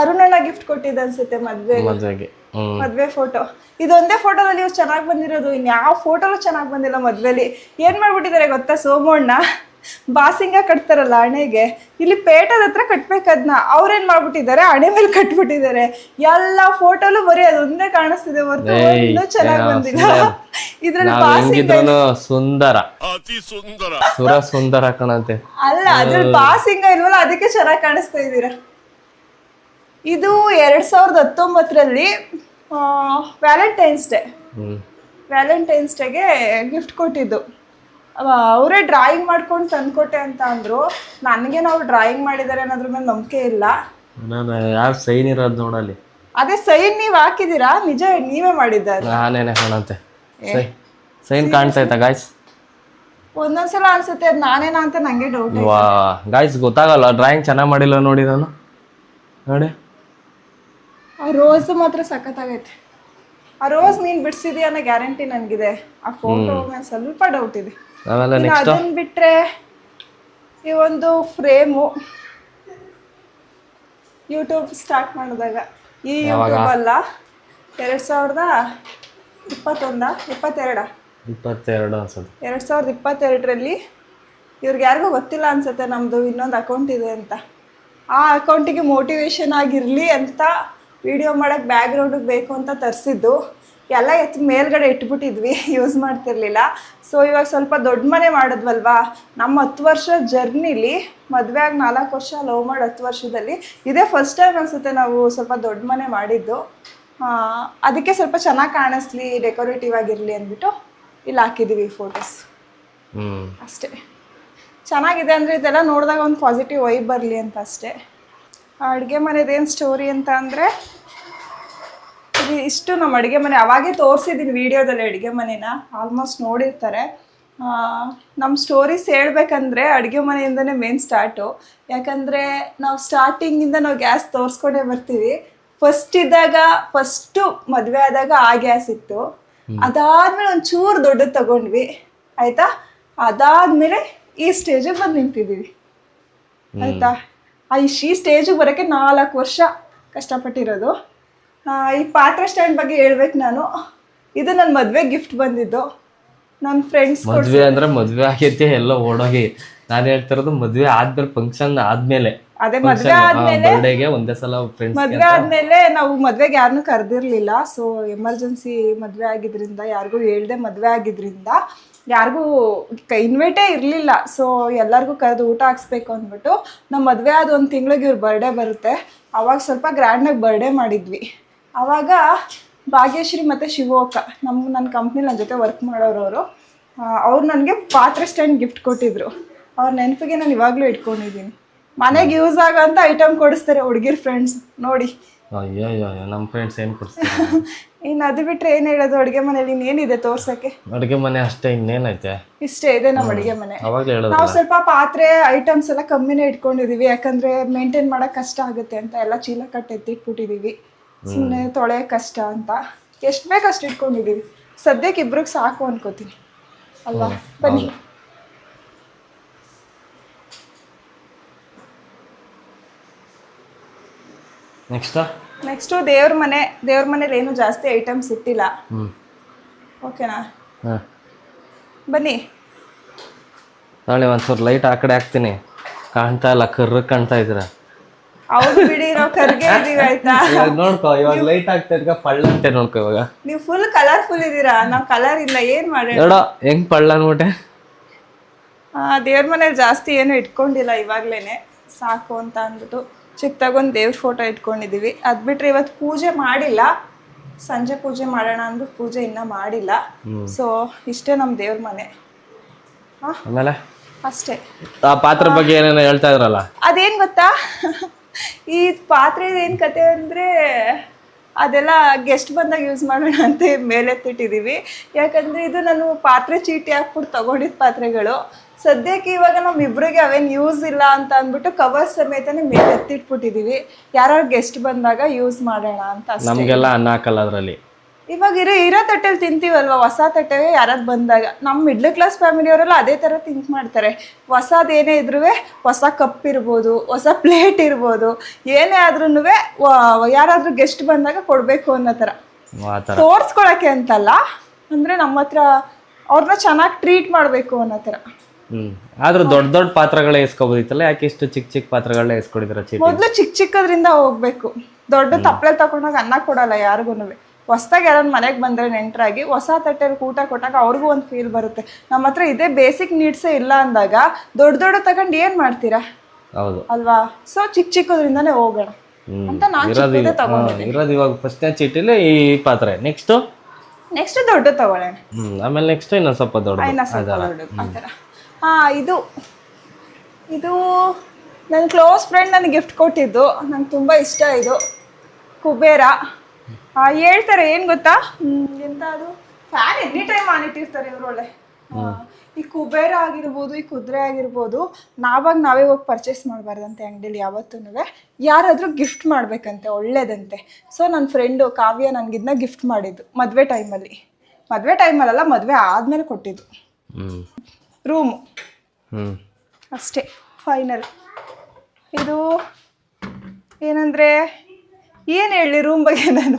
ಅರುಣಣ್ಣ ಗಿಫ್ಟ್ ಕೊಟ್ಟಿದ್ದ ಅನ್ಸುತ್ತೆ ಮದ್ವೆ ಮದ್ವೆ ಫೋಟೋ ಇದೊಂದೇ ಫೋಟೋದಲ್ಲಿ ಇವ್ರು ಚೆನ್ನಾಗಿ ಬಂದಿರೋದು. ಇನ್ಯಾವ ಫೋಟೋಲು ಚೆನ್ನಾಗಿ ಬಂದಿಲ್ಲ ಮದ್ವೆಲಿ. ಏನ್ ಮಾಡ್ಬಿಟ್ಟಿದ್ದಾರೆ ಗೊತ್ತಾ ಸೋಮಣ್ಣ? ಬಾಸಿಂಗ ಕಟ್ತಾರಲ್ಲ ಹಣೆಗೆ ಇಲ್ಲಿ ಪೇಟದ ಹತ್ರ ಕಟ್ಬೇಕದ್ನ. ಅವ್ರೇನ್ ಮಾಡ್ಬಿಟ್ಟಿದ್ದಾರೆ? ಹಣೆ ಮೇಲೆ ಕಟ್ಬಿಟ್ಟಿದ್ದಾರೆ. ಎಲ್ಲ ಫೋಟೋಲು ಬರೀ ಅದೊಂದೇ ಕಾಣಿಸ್ತಿದೆ ಹೊರತು ಒಂದು ಇನ್ನೂ ಚೆನ್ನಾಗಿ ಬಂದಿಲ್ಲ. ಸುಂದರ. ಇದ್ರಲ್ಲಿ ಬಾಸಿಂಗ ಸುಂದರ. ಅತಿ ಸುಂದರ. ಸುರ ಸುಂದರ ಅಲ್ಲ ಅದ್ರಲ್ಲಿ ಬಾಸಿಂಗ ಇಲ್ವಲ್ಲ ಅದಕ್ಕೆ ಚೆನ್ನಾಗಿ ಕಾಣಿಸ್ತಾ ಇದೀರ ಇದು ಎರಡ್ ಸಾವಿರದ ಹತ್ತೊಂಬತ್ತರಲ್ಲಿ ವ್ಯಾಲೆಂಟೈನ್ಸ್ ಡೇ ಹ್ಮ್. ವ್ಯಾಲೆಂಟೈನ್ಸ್ ಡೇಗೆ ಗಿಫ್ಟ್ ಕೊಟ್ಟಿದ್ದು. ಅವರೇ ಡ್ರಾಯಿಂಗ್ ಮಾಡ್ಕೊಂಡು ತಂದ್ಕೊಟ್ಟೆ ಅಂತ ಅಂದ್ರು. ನನಗೆ ನಾವು ಡ್ರಾಯಿಂಗ್ ಮಾಡಿದ್ದಾರೆ ಅನ್ನೋದ್ರ ಮೇಲೆ ನಂಬಿಕೆ ಇಲ್ಲ. ನಾನು ಯಾರು ಸೈನ್ ಇರೋದು ನೋಡಲ್ಲಿ. ಅದೇ ಸೈನ್ ನೀವು ಹಾಕಿದ್ದೀರಾ ನಿಜ ನೀವೇ ಮಾಡಿದ್ದಾರೆ. ನಾನೇನೆ ಕಾಣಂತೆ ಸೈನ್ ಕಾಣ್ತಾ ಇತ್ತಾ ಗಾಯ್ಸ್ ಒಂದೊಂದ್ಸಲ ಅನ್ಸುತ್ತೆ ಅದು ನಾನೇನಾ ಅಂತ ನಂಗೆ ಡೌಟ್ ವಾ ಗಾಯ್ಸ್ ಗೊತ್ತಾಗಲ್ಲ ಡ್ರಾಯಿಂಗ್ ಚೆನ್ನಾಗಿ ಮಾಡಿಲ್ಲ ನೋಡಿ ನಾನು. ನೋಡಿ. ಆ ರೋಸ್ ಮಾತ್ರ ಸಖತ್ತಾಗೈತೆ. ಆ ರೋಸ್ ನೀನ್ ಬಿಡ್ಸಿದ್ಯಾ ಅನ್ನೋ ಗ್ಯಾರಂಟಿ ನನಗಿದೆ. ಆ ಫೋಟೋ ಮೇಲೆ ಸ್ವಲ್ಪ ಡೌಟ್ ಇದೆ. ಆಮೇಲೆ ನೆಕ್ಸ್ಟ್ ಅದನ್ನ ಬಿಟ್ರೆ ಈ ಒಂದು ಫ್ರೇಮು ಯೂಟ್ಯೂಬ್ ಸ್ಟಾರ್ಟ್ ಮಾಡಿದಾಗ. ಈ ಯೂಟ್ಯೂಬ್ ಅಲ್ಲ ಎರಡ್ ಸಾವಿರದ ಇಪ್ಪತ್ತೊಂದ ಇಪ್ಪತ್ತೆರಡ. ಇಪ್ಪತ್ತೆರಡು ಅನ್ಸುತ್ತೆ. ಎರಡ್ ಸಾವಿರದ ಇಪ್ಪತ್ತೆರಡರಲ್ಲಿ ಇವ್ರಿಗೆ ಯಾರಿಗೂ ಗೊತ್ತಿಲ್ಲ ಅನ್ಸುತ್ತೆ ನಮ್ಮದು ಇನ್ನೊಂದು ಅಕೌಂಟ್ ಇದೆ ಅಂತ. ಆ ಅಕೌಂಟಿಗೆ ಮೋಟಿವೇಶನ್ ಆಗಿರಲಿ ಅಂತ ವಿಡಿಯೋ ಮಾಡೋಕ್ಕೆ ಬ್ಯಾಕ್ಗ್ರೌಂಡಿಗೆ ಬೇಕು ಅಂತ ತರಿಸಿದ್ದು. ಎಲ್ಲ ಎತ್ತು ಮೇಲ್ಗಡೆ ಇಟ್ಬಿಟ್ಟಿದ್ವಿ ಯೂಸ್ ಮಾಡ್ತಿರ್ಲಿಲ್ಲ. ಸೊ ಇವಾಗ ಸ್ವಲ್ಪ ದೊಡ್ಡ ಮನೆ ಮಾಡಿದ್ವಲ್ವಾ? ನಮ್ಮ ಹತ್ತು ವರ್ಷ ಜರ್ನಿಲಿ ಮದುವೆ ಆಗಿ ನಾಲ್ಕು ವರ್ಷ ಲವ್ ಮಾಡಿ ಹತ್ತು ವರ್ಷದಲ್ಲಿ ಇದೇ ಫಸ್ಟ್ ಟೈಮ್ ಅನಿಸುತ್ತೆ ನಾವು ಸ್ವಲ್ಪ ದೊಡ್ಡ ಮನೆ ಮಾಡಿದ್ದು. ಅದಕ್ಕೆ ಸ್ವಲ್ಪ ಚೆನ್ನಾಗಿ ಕಾಣಿಸ್ಲಿ ಡೆಕೋರೇಟಿವ್ ಆಗಿರಲಿ ಅಂದ್ಬಿಟ್ಟು ಇಲ್ಲಿ ಹಾಕಿದ್ದೀವಿ ಫೋಟೋಸ್ ಅಷ್ಟೇ. ಚೆನ್ನಾಗಿದೆ ಅಂದರೆ ಇದೆಲ್ಲ ನೋಡಿದಾಗ ಒಂದು ಪಾಸಿಟಿವ್ ವೈಬ್ ಬರಲಿ ಅಂತ ಅಷ್ಟೇ. ಅಡುಗೆ ಮನೆದೇನು ಸ್ಟೋರಿ ಅಂತ ಅಂದರೆ ಇಷ್ಟು ನಮ್ಮ ಅಡುಗೆ ಮನೆ ಅವಾಗೇ ತೋರಿಸಿದ್ದೀನಿ ವಿಡಿಯೋದಲ್ಲಿ ಅಡುಗೆ ಮನೆನ ಆಲ್ಮೋಸ್ಟ್ ನೋಡಿರ್ತಾರೆ. ನಮ್ಮ ಸ್ಟೋರೀಸ್ ಹೇಳ್ಬೇಕಂದ್ರೆ ಅಡುಗೆ ಮನೆಯಿಂದನೇ ಮೇನ್ ಸ್ಟಾರ್ಟು ಯಾಕಂದರೆ ನಾವು ಸ್ಟಾರ್ಟಿಂಗಿಂದ ನಾವು ಗ್ಯಾಸ್ ತೋರಿಸ್ಕೊಂಡೇ ಬರ್ತೀವಿ. ಫಸ್ಟ್ ಇದ್ದಾಗ ಫಸ್ಟು ಮದುವೆ ಆದಾಗ ಆ ಗ್ಯಾಸ್ ಇತ್ತು. ಅದಾದ್ಮೇಲೆ ಒಂಚೂರು ದೊಡ್ಡದು ತಗೊಂಡ್ವಿ. ಆಯಿತಾ? ಅದಾದ್ಮೇಲೆ ಈ ಸ್ಟೇಜಿಗೆ ಬಂದು ನಿಂತಿದ್ದೀವಿ ಆಯಿತಾ? ಈ ಸ್ಟೇಜಿಗೆ ಬರೋಕ್ಕೆ ನಾಲ್ಕು ವರ್ಷ ಕಷ್ಟಪಟ್ಟಿರೋದು. ಈ ಪಾತ್ರ ಸ್ಟ್ಯಾಂಡ್ ಬಗ್ಗೆ ಹೇಳ್ಬೇಕು ನಾನು. ಇದು ನನ್ನ ಮದುವೆ ಗಿಫ್ಟ್ ಬಂದಿದ್ದು. ನನ್ನ ಫ್ರೆಂಡ್ಸ್ ಮದ್ವೆ ಅಂದ್ರೆ ಮದ್ವೆ ಆಗೈತೆ ಎಲ್ಲ ಓಡೋಗಿ. ನಾನು ಹೇಳ್ತಿರೋದು ಮದ್ವೆ ಆದ್ಮೇಲೆ ಫಂಕ್ಷನ್ ಆದ್ಮೇಲೆ. ಅದೇ ಮದ್ವೆ ಆದ್ಮೇಲೆ ಬರ್ಡೇಗೆ ಒಂದೇ ಸಲ ಫ್ರೆಂಡ್ಸ್ ಮದ್ವೆ ಆದ್ಮೇಲೆ ನಾವು ಮದ್ವೆಗೆ ಯಾರನ್ನೂ ಕರೆದಿರ್ಲಿಲ್ಲ. ಸೊ ಎಮರ್ಜೆನ್ಸಿ ಮದ್ವೆ ಆಗಿದ್ರಿಂದ ಯಾರಿಗೂ ಹೇಳ್ದೆ ಮದ್ವೆ ಆಗಿದ್ರಿಂದ ಯಾರಿಗೂ ಇನ್ವೈಟೇ ಇರಲಿಲ್ಲ. ಸೊ ಎಲ್ಲರಿಗೂ ಕರೆದು ಊಟ ಹಾಕ್ಸ್ಬೇಕು ಅಂದ್ಬಿಟ್ಟು ನಮ್ಮ ಮದುವೆ ಆದ ಒಂದು ತಿಂಗಳಿಗೆ ಇವ್ರ ಬರ್ಡೇ ಬರುತ್ತೆ. ಅವಾಗ ಸ್ವಲ್ಪ ಗ್ರ್ಯಾಂಡಾಗಿ ಬರ್ಡೇ ಮಾಡಿದ್ವಿ. ಅವಾಗ ಭಾಗ್ಯಶ್ರೀ ಮತ್ತು ಶಿವೋಕ ನಮ್ಮ ನನ್ನ ಕಂಪ್ನಿ ನನ್ನ ಜೊತೆ ವರ್ಕ್ ಮಾಡೋರವರು ಅವರು. ನನಗೆ ಪಾತ್ರೆ ಸ್ಟ್ಯಾಂಡ್ ಗಿಫ್ಟ್ ಕೊಟ್ಟಿದ್ರು. ಅವ್ರ ನೆನಪಿಗೆ ನಾನು ಇವಾಗಲೂ ಇಟ್ಕೊಂಡಿದ್ದೀನಿ ಮನೆಗೆ ಯೂಸ್ ಆಗೋಂಥ ಐಟಮ್ ಕೊಡಿಸ್ತಾರೆ ಹುಡುಗಿರ್ ಫ್ರೆಂಡ್ಸ್ ನೋಡಿ. ನಮ್ಮ ಫ್ರೆಂಡ್ಸ್ ಏನು ಕೊಡಿಸ್ತಾರೆ? ಇನ್ನು ಅದು ಬಿಟ್ರೆ ಏನು ಹೇಳೋದು ಅಡುಗೆ ಮನೇಲಿ ಇನ್ನೇನಿದೆ ತೋರ್ಸಕ್ಕೆ? ಅಡುಗೆ ಮನೆ ಅಷ್ಟೇ ಇನ್ನೇನೈತೆ? ಇಷ್ಟೇ ಇದೆ ನಮ್ಮ ಅಡುಗೆ ಮನೆ. ನಾವು ಸ್ವಲ್ಪ ಪಾತ್ರೆ ಐಟಮ್ಸ್ ಎಲ್ಲ ಕಮ್ಮಿನೇ ಇಟ್ಕೊಂಡಿದೀವಿ ಯಾಕಂದ್ರೆ ಮೇಂಟೈನ್ ಮಾಡಕ್ ಕಷ್ಟ ಆಗುತ್ತೆ ಅಂತ ಎಲ್ಲ ಚೀಲ ಕಟ್ಟಿ ಎತ್ತಿಟ್ಬಿಟ್ಟಿದೀವಿ ಸುಮ್ಮನೆ ತೊಳೆ ಕಷ್ಟ ಅಂತ. ಎಷ್ಟು ಬೇಕು ಅಷ್ಟು ಇಟ್ಕೊಂಡಿದೀವಿ ಸದ್ಯಕ್ಕೆ ಇಬ್ರಿಗೆ ಸಾಕು ಅನ್ಕೋತೀನಿ. ಅಲ್ವಾ? ಬನ್ನಿ. ನೆಕ್ಸ್ಟ್ ನೆಕ್ಸ್ಟು ದೇವ್ರ ಮನೆ ದೇವ್ರ ಮನೇಲಿ ಏನು ಜಾಸ್ತಿ ಐಟಮ್ಸ್ ಇಟ್ಟಿಲ್ಲ. ಓಕೆನಾ ಹಾಂ. ಬನ್ನಿ. ನಾಳೆ ಒಂದ್ಸೂರು ಲೈಟ್ ಆ ಕಡೆ ಹಾಕ್ತೀನಿ. ಕಾಣ್ತಾ ಇಲ್ಲ ಕರ್ರ ಕಾಣ್ತಾ ಇದ್ದೀರ? ಅವ್ರು ಬಿಡಿ ನಾವು ಕರ್ಗೆ ಇದೀವಿ ಆಯ್ತಾ? ಇವಾಗ ನೋಡ್ಕೋ ಇವಾಗ ಲೈಟ್ ಆಗ್ತಾ ಇದ್ಕ ಪಳ್ಳ ಅಂತೆ ನೋಡ್ಕೋ ಇವಾಗ. ನೀವು ಫುಲ್ ಕಲರ್ಫುಲ್ ಇದೀರಾ ನಾವು ಕಲರ್ ಇಲ್ಲ ಏನ್ ಮಾಡೋಣ? ನೋಡೋ ಹೆಂಗ್ ಪಳ್ಳ ಆ ದೇವ್ರ ಮನೇಲಿ ಜಾಸ್ತಿ ಏನು ಇಟ್ಕೊಂಡಿಲ್ಲ ಇವಾಗ್ಲೇನೆ. ಸಾಕು ಅಂತ ಅಂದ್ಬಿಟ್ಟು ಚಿಕ್ಕದಾಗೊಂದು ದೇವ್ರ ಫೋಟೋ ಇಟ್ಕೊಂಡಿದೀವಿ. ಅದ್ ಬಿಟ್ರೆ ಇವತ್ತು ಪೂಜೆ ಮಾಡಿಲ್ಲ. ಸಂಜೆ ಪೂಜೆ ಮಾಡೋಣ ಅಂದ್ಬಿಟ್ಟು ಪೂಜೆ ಇನ್ನ ಮಾಡಿಲ್ಲ. ಸೊ ಇಷ್ಟೇ ನಮ್ಮ ದೇವ್ರ ಮನೆ. ಆಮೇಲೆ? ಅಷ್ಟೇ. ಆ ಪಾತ್ರ ಬಗ್ಗೆ ಏನೇನೋ ಹೇಳ್ತಾ ಇದ್ರಲ್ಲ? ಅದೇನ್ ಗೊತ್ತಾ? ಈ ಪಾತ್ರೆ ಏನ್ ಕತೆ ಅಂದ್ರೆ ಅದೆಲ್ಲ ಗೆಸ್ಟ್ ಬಂದಾಗ ಯೂಸ್ ಮಾಡೋಣ ಅಂತ ಮೇಲೆತ್ತಿಟ್ಟಿದೀವಿ. ಯಾಕಂದ್ರೆ ಇದು ನಾನು ಪಾತ್ರೆ ಚೀಟಿ ಹಾಕ್ಬಿಟ್ಟು ತಗೊಂಡಿದ್ದ ಪಾತ್ರೆಗಳು. ಸದ್ಯಕ್ಕೆ ಇವಾಗ ನಮ್ಮ ಇಬ್ರಿಗೆ ಅವೇನು ಯೂಸ್ ಇಲ್ಲ ಅಂತ ಅಂದ್ಬಿಟ್ಟು ಕವರ್ ಸಮೇತನೇ ಮೇಲೆ ಎತ್ತಿಟ್ಬಿಟ್ಟಿದೀವಿ ಯಾರು ಗೆಸ್ಟ್ ಬಂದಾಗ ಯೂಸ್ ಮಾಡೋಣ ಅಂತ ನಮ್ಗೆಲ್ಲ ಅನ್ನ ಹಾಕಲ್ಲ ಅದ್ರಲ್ಲಿ. ಇವಾಗ ಇರೋ ಇರೋ ತಟ್ಟೆಲಿ ತಿಂತೀವಲ್ವಾ? ಹೊಸ ತಟ್ಟೆ ಯಾರಾದ್ ಬಂದಾಗ. ನಮ್ಮ ಮಿಡ್ಲ್ ಕ್ಲಾಸ್ ಫ್ಯಾಮಿಲಿಯವರೆಲ್ಲ ಅದೇ ಥರ ತಿಂಕ್ ಮಾಡ್ತಾರೆ. ಹೊಸದು ಏನೇ ಇದ್ರೂ ಹೊಸ ಕಪ್ ಇರ್ಬೋದು ಹೊಸ ಪ್ಲೇಟ್ ಇರ್ಬೋದು ಏನೇ ಆದ್ರೂ ಯಾರಾದ್ರೂ ಗೆಸ್ಟ್ ಬಂದಾಗ ಕೊಡಬೇಕು ಅನ್ನೋ ಥರ ತೋರಿಸ್ಕೊಳಕ್ಕೆ ಅಂತಲ್ಲ ಅಂದರೆ ನಮ್ಮ ಹತ್ರ ಅವ್ರನ್ನ ಚೆನ್ನಾಗಿ ಟ್ರೀಟ್ ಮಾಡಬೇಕು ಅನ್ನೋ ಥರ ಹ್ಮ್. ಆದ್ರೂ ದೊಡ್ಡ ದೊಡ್ಡ ಪಾತ್ರಗಳೇ ಇಸ್ಕೋಬೋದಿತ್ತಲ್ಲ ಯಾಕೆ ಇಷ್ಟು ಚಿಕ್ಕ ಚಿಕ್ಕ ಪಾತ್ರಗಳನ್ನ ಇಸ್ಕೊಂಡಿದ್ರ ಮೊದಲು ಚಿಕ್ಕ ಚಿಕ್ಕದ್ರಿಂದ ಹೋಗ್ಬೇಕು. ದೊಡ್ಡ ತಪ್ಪಲೆ ತಗೊಂಡಾಗ ಅನ್ನ ಕೊಡಲ್ಲ ಯಾರಿಗೂ ಹೊಸ್ದಾಗಿ ಯಾರಾದ್ರು ಮನೆಗೆ ಬಂದರೆ ನೆಂಟರಾಗಿ ಹೊಸ ತಟ್ಟೆಯಲ್ಲಿ ಊಟ ಕೊಟ್ಟಾಗ ಅವ್ರಿಗೂ ಒಂದು ಫೀಲ್ ಬರುತ್ತೆ. ನಮ್ಮ ಹತ್ರ ಇದೇ ಬೇಸಿಕ್ ನೀಡ್ಸೇ ಇಲ್ಲ ಅಂದಾಗ ದೊಡ್ಡ ದೊಡ್ಡ ತಗೊಂಡು ಏನು ಮಾಡ್ತೀರಾ? ಹೌದು. ಅಲ್ವಾ? ಸೊ ಚಿಕ್ಕ ಚಿಕ್ಕದ್ರಿಂದಾನೇ ಹೋಗೋಣ. ಅಂತ ನಾನು ಚಿಕ್ಕದೇ ಇರೋದು ಇವಾಗ ಫಸ್ಟ್ನೇ ಚೀಟಿಲಿ ಈ ಪಾತ್ರೆ. ನೆಕ್ಸ್ಟ್ ನೆಕ್ಸ್ಟ್ ದೊಡ್ಡ ತಗೊಳ್ಳೋಣ. ಆಮೇಲೆ ನೆಕ್ಸ್ಟ್ ಇನ್ನೊಂದು ಸ್ವಲ್ಪ ದೊಡ್ಡ ಸ್ವಲ್ಪ ಆ ಥರ. ಹಾಂ ಇದು. ಇದು ನನ್ನ ಕ್ಲೋಸ್ ಫ್ರೆಂಡ್ ನನಗೆ ಗಿಫ್ಟ್ ಕೊಟ್ಟಿದ್ದು. ನಂಗೆ ತುಂಬ ಇಷ್ಟ ಇದು. ಕುಬೇರ. ಹೇಳ್ತಾರೆ ಏನು ಗೊತ್ತಾ? ಎಂತ ಅದು? ಫ್ಯಾನ್ ಎನಿ ಟೈಮ್ ಆನ್ ಇಟ್ಟಿರ್ತಾರೆ ಇವರೊಳ್ಳೆ. ಈ ಕುಬೇರ ಆಗಿರ್ಬೋದು ಈ ಕುದುರೆ ಆಗಿರ್ಬೋದು ನಾವಾಗ ನಾವೇ ಹೋಗಿ ಪರ್ಚೇಸ್ ಮಾಡಬಾರ್ದಂತೆ ಅಂಗಡಿಲಿ ಯಾವತ್ತೂ ಯಾರಾದರೂ ಗಿಫ್ಟ್ ಮಾಡಬೇಕಂತೆ ಒಳ್ಳೇದಂತೆ. ಸೊ ನನ್ನ ಫ್ರೆಂಡು ಕಾವ್ಯ ನನಗಿದ್ನ ಗಿಫ್ಟ್ ಮಾಡಿದ್ದು ಮದುವೆ ಟೈಮಲ್ಲಿ ಮದುವೆ ಟೈಮಲ್ಲ ಮದುವೆ ಆದಮೇಲೆ ಕೊಟ್ಟಿದ್ದು. ಹ್ಮ್. ರೂಮು ಹ್ಮ್. ಅಷ್ಟೇ ಫೈನಲ್ ಇದು ಏನಂದರೆ ಏನು ಹೇಳಿ ರೂಮ್ ಬಗ್ಗೆ ನಾನು?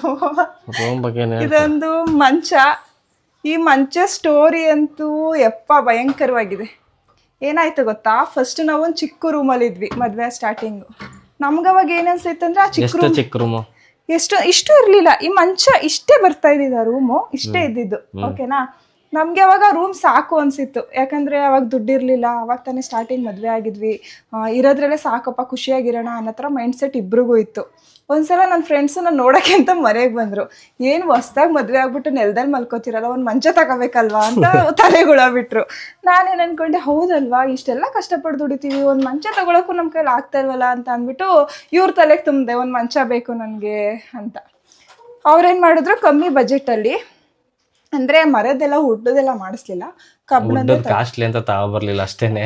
ರೂಮ್ ಬಗ್ಗೆ ಇದೊಂದು ಮಂಚ. ಈ ಮಂಚ ಸ್ಟೋರಿ ಅಂತೂ ಎಪ್ಪ ಭಯಂಕರವಾಗಿದೆ. ಏನಾಯ್ತು ಗೊತ್ತಾ? ಫಸ್ಟ್ ನಾವು ಒಂದು ಚಿಕ್ಕ ರೂಮಲ್ಲಿ ಇದ್ವಿ ಮದ್ವೆ ಸ್ಟಾರ್ಟಿಂಗ್ ನಮ್ಗೆ ಅವಾಗ ಏನನ್ಸಿತ್ತು ಅಂದ್ರೆ ಆ ಚಿಕ್ಕ ರೂಮ್ ಚಿಕ್ಕ ರೂಮು ಎಷ್ಟು ಇಷ್ಟು ಇರಲಿಲ್ಲ. ಈ ಮಂಚ ಇಷ್ಟೇ ಬರ್ತಾ ಇದ್ದಿದ್ದು ಆ ರೂಮು ಇಷ್ಟೇ ಇದ್ದಿದ್ದು. ಓಕೆನಾ ನಮಗೆ ಅವಾಗ ರೂಮ್ ಸಾಕು ಅನ್ಸಿತ್ತು. ಯಾಕಂದ್ರೆ ಅವಾಗ ದುಡ್ಡಿರಲಿಲ್ಲ ಅವಾಗ ತಾನೇ ಸ್ಟಾರ್ಟಿಂಗ್ ಮದುವೆ ಆಗಿದ್ವಿ. ಇರೋದ್ರಲ್ಲೇ ಸಾಕಪ್ಪ ಖುಷಿಯಾಗಿರೋಣ ಅನ್ನೋ ಥರ ಮೈಂಡ್ ಸೆಟ್ ಇಬ್ರಿಗೂ ಇತ್ತು. ಒಂದ್ಸಲ ನನ್ನ ಫ್ರೆಂಡ್ಸು ನಾನು ನೋಡೋಕ್ಕೆ ಅಂತ ಮನೆಗೆ ಬಂದರು. ಏನು ಹೊಸ್ದಾಗಿ ಮದುವೆ ಆಗ್ಬಿಟ್ಟು ನೆಲದಲ್ಲಿ ಮಲ್ಕೋತಿರಲ್ಲ ಒಂದು ಮಂಚ ತಗೋಬೇಕಲ್ವಾ ಅಂತ *laughs* ತಲೆಗುಳ ಬಿಟ್ರು. ನಾನೇನು ಅನ್ಕೊಂಡೆ ಹೌದಲ್ವಾ ಇಷ್ಟೆಲ್ಲ ಕಷ್ಟಪಟ್ಟು ದುಡಿತೀವಿ ಒಂದು ಮಂಚ ತಗೊಳಕ್ಕೂ ನಮ್ಮ ಕೈಲಿ ಆಗ್ತಾ ಇಲ್ವಲ್ಲ ಅಂತ ಅಂದ್ಬಿಟ್ಟು ಇವ್ರ ತಲೆಗೆ ತುಂಬಿದೆ ಒಂದು ಮಂಚ ಬೇಕು ನನಗೆ ಅಂತ. ಅವ್ರೇನು ಮಾಡಿದ್ರು ಕಮ್ಮಿ ಬಜೆಟಲ್ಲಿ ಅಂದರೆ ಮರದೆಲ್ಲ ಹುಡ್ಡದೆಲ್ಲ ಮಾಡಿಸ್ಲಿಲ್ಲ. ಕಬ್ಬಣದ ದುಡ್ಡು ಕಾಸ್ಟ್ಲಿ ಅಂತ ತಗೋಬರ್ಲಿಲ್ಲ ಅಷ್ಟೇನೆ.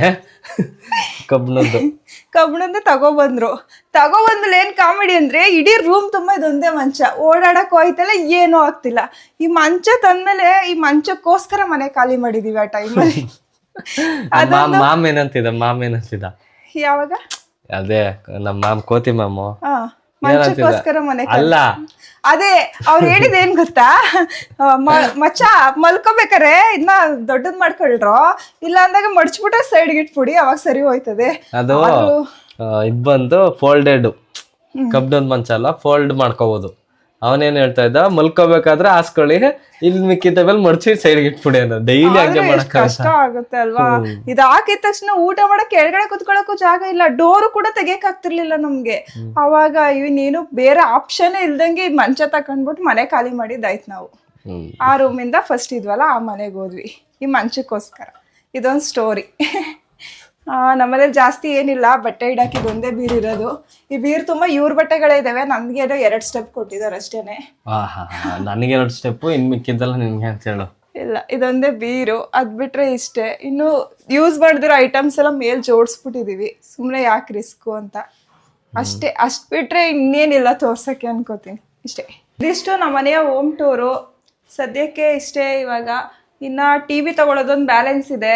ಕಬ್ಬಿಣದ್ದು. ಕಬ್ಬಣದ ತಗೊಬಂದ್ರು. ತಗೊಬಂದ್ಮೇಲೆ ಏನ್ ಕಾಮಿಡಿ ಅಂದ್ರೆ ಇಡೀ ರೂಮ್ ತುಂಬಾ ಇದೊಂದೇ ಮಂಚ. ಓಡಾಡಕ್ ಹೋಯ್ತಲ್ಲ ಏನೂ ಆಗ್ತಿಲ್ಲ. ಈ ಮಂಚ ತಂದ್ಮೇಲೆ ಈ ಮಂಚಕ್ಕೋಸ್ಕರ ಮನೆ ಖಾಲಿ ಮಾಡಿದೀವಿ ಆ ಟೈಮಲ್ಲಿ ಮಾಮ್ ಮಾಮ್ ಏನಂತಿದ ಮಾಮ್ ಏನಂತಿದ ಯಾವಾಗ? ಅದೇ ನಮ್ಮ ಮಾಮ್ ಕೋತಿ ಮಾಮು. ಹಾ ಮಂಚಕ್ಕೋಸ್ಕರ ಮನೆ ಅಲ್ಲ. ಅದೇ ಅವ್ರು ಹೇಳಿದ ಏನ್ ಗೊತ್ತಾ? ಮಚ್ಚ ಮಲ್ಕೋಬೇಕಾರೆ ಇದನ್ನ ದೊಡ್ಡದ್ ಮಾಡ್ಕೊಳ್ರೋ? ಇಲ್ಲ ಅಂದಾಗ ಮಡ್ಚ್ಬಿಟ್ರೆ ಸೈಡ್ಗೆ ಇಟ್ಬಿಡಿ ಅವಾಗ ಸರಿ ಹೋಯ್ತದೆ. ಅದು ಇದ್ ಬಂದು ಫೋಲ್ಡೆಡ್ ಕಬ್ಬಿಣದ ಮಂಚ ಅಲ್ಲ ಫೋಲ್ಡ್ ಮಾಡ್ಕೋಬಹುದು ಅವನೇನ್ ಹೇಳ್ತಾ ಇದ್ದ? ಮಲ್ಕೋಬೇಕಾದ್ರೆ ಹಾಸ್ಕೊಳ್ಳಿ. ಇಲ್ಲಿ ಮಿಕ್ಕಿದ ಮೇಲೆ ಮಡ್ಚಿ ಸೈಡ್ಗೆ ಇಟ್ಬಿಡಿ ಅನ್ನೋ ಡೈಲಿ ಹಂಗೆ ಮಾಡಕ್ ಕಷ್ಟ ಆಗುತ್ತೆ ಅಲ್ವಾ? ಇದ್ ಹಾಕಿದ ತಕ್ಷಣ ಊಟ ಮಾಡಕ್ ಕೆಳಗಡೆ ಕುತ್ಕೊಳಕ್ಕೂ ಜಾಗ ಇಲ್ಲ. ಡೋರು ಕೂಡ ತೆಗಿಯಕ್ ಆಗ್ತಿರ್ಲಿಲ್ಲ ನಮ್ಗೆ ಅವಾಗ ನೀನು ಬೇರೆ ಆಪ್ಷನ್ ಇಲ್ದಂಗೆ ಮಂಚ ತಕೊಂಡ್ಬಿಟ್ಟು ಮನೆ ಖಾಲಿ ಮಾಡಿದ್ದಾಯ್ತು ನಾವು. ಆ ರೂಮಿಂದ ಫಸ್ಟ್ ಇದ್ವಲ್ಲ ಆ ಮನೆಗೆ ಹೋದ್ವಿ. ಈ ಮಂಚಕ್ಕೋಸ್ಕರ. ಇದೊಂದು ಸ್ಟೋರಿ *laughs* ನಮ್ಮನೇಲಿ ಜಾಸ್ತಿ ಏನಿಲ್ಲ ಬಟ್ಟೆ ಇಡಕ್ಕೆ ಇದೊಂದೇ ಬೀರ್ ಇರೋದು. ಈ ಬೀರ್ ತುಂಬಾ ಇವ್ರ ಬಟ್ಟೆಗಳೇ ಇದಾವೆ ನನ್ಗೇನೋ ಎರಡ್ ಸ್ಟೆಪ್ ಕೊಟ್ಟಿದ್ದಾರೆ ಅಷ್ಟೇನೆ. ನನಗೆ ಎರಡು ಸ್ಟೆಪ್ ಇನ್ ಮಿಕ್ಕಿದ್ದಲ್ಲ ನಿಮ್ಗೆ ಅಂತ ಹೇಳು. ಇಲ್ಲ ಇದೊಂದೇ ಬೀರು ಅದ್ ಬಿಟ್ರೆ ಇಷ್ಟೇ. ಇನ್ನು ಯೂಸ್ ಮಾಡಿದಿರೋ ಐಟಮ್ಸ್ ಎಲ್ಲ ಮೇಲ್ ಜೋಡಿಸ್ಬಿಟ್ಟಿದೀವಿ. ಸುಮ್ಮನೆ ಯಾಕೆ ರಿಸ್ಕು ಅಂತ. ಅಷ್ಟೇ ಅಷ್ಟ್ ಬಿಟ್ರೆ ಇನ್ನೇನಿಲ್ಲ ತೋರ್ಸಕ್ಕೆ ಅನ್ಕೋತೀನಿ. ಇಷ್ಟೇ. ಇದಿಷ್ಟು ನಮ್ಮ ಮನೆಯ ಹೋಮ್ ಟೂರು ಸದ್ಯಕ್ಕೆ ಇಷ್ಟೇ ಇವಾಗ. ಇನ್ನ ಟಿವಿ ತಗೊಳ್ಳೋದೊಂದು ಬ್ಯಾಲೆನ್ಸ್ ಇದೆ.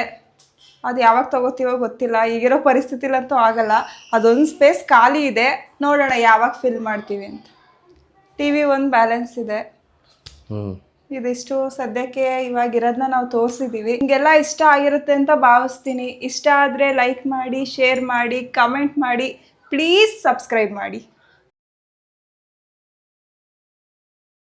ಅದು ಯಾವಾಗ ತಗೋತೀವೋ ಗೊತ್ತಿಲ್ಲ ಈಗಿರೋ ಪರಿಸ್ಥಿತಿಲಂತೂ ಆಗಲ್ಲ. ಅದೊಂದು ಸ್ಪೇಸ್ ಖಾಲಿ ಇದೆ. ನೋಡೋಣ ಯಾವಾಗ ಫಿಲ್ ಮಾಡ್ತೀವಿ ಅಂತ. ಟಿ ವಿ ಒಂದು ಬ್ಯಾಲೆನ್ಸ್ ಇದೆ. ಹ್ಞೂ ಇದಿಷ್ಟು ಸದ್ಯಕ್ಕೆ ಇವಾಗ ಇರೋದನ್ನ ನಾವು ತೋರಿಸಿದ್ದೀವಿ ಹಿಂಗೆಲ್ಲ ಇಷ್ಟ ಆಗಿರುತ್ತೆ ಅಂತ ಭಾವಿಸ್ತೀನಿ. ಇಷ್ಟ ಆದರೆ ಲೈಕ್ ಮಾಡಿ ಶೇರ್ ಮಾಡಿ ಕಮೆಂಟ್ ಮಾಡಿ. ಪ್ಲೀಸ್ ಸಬ್ಸ್ಕ್ರೈಬ್ ಮಾಡಿ.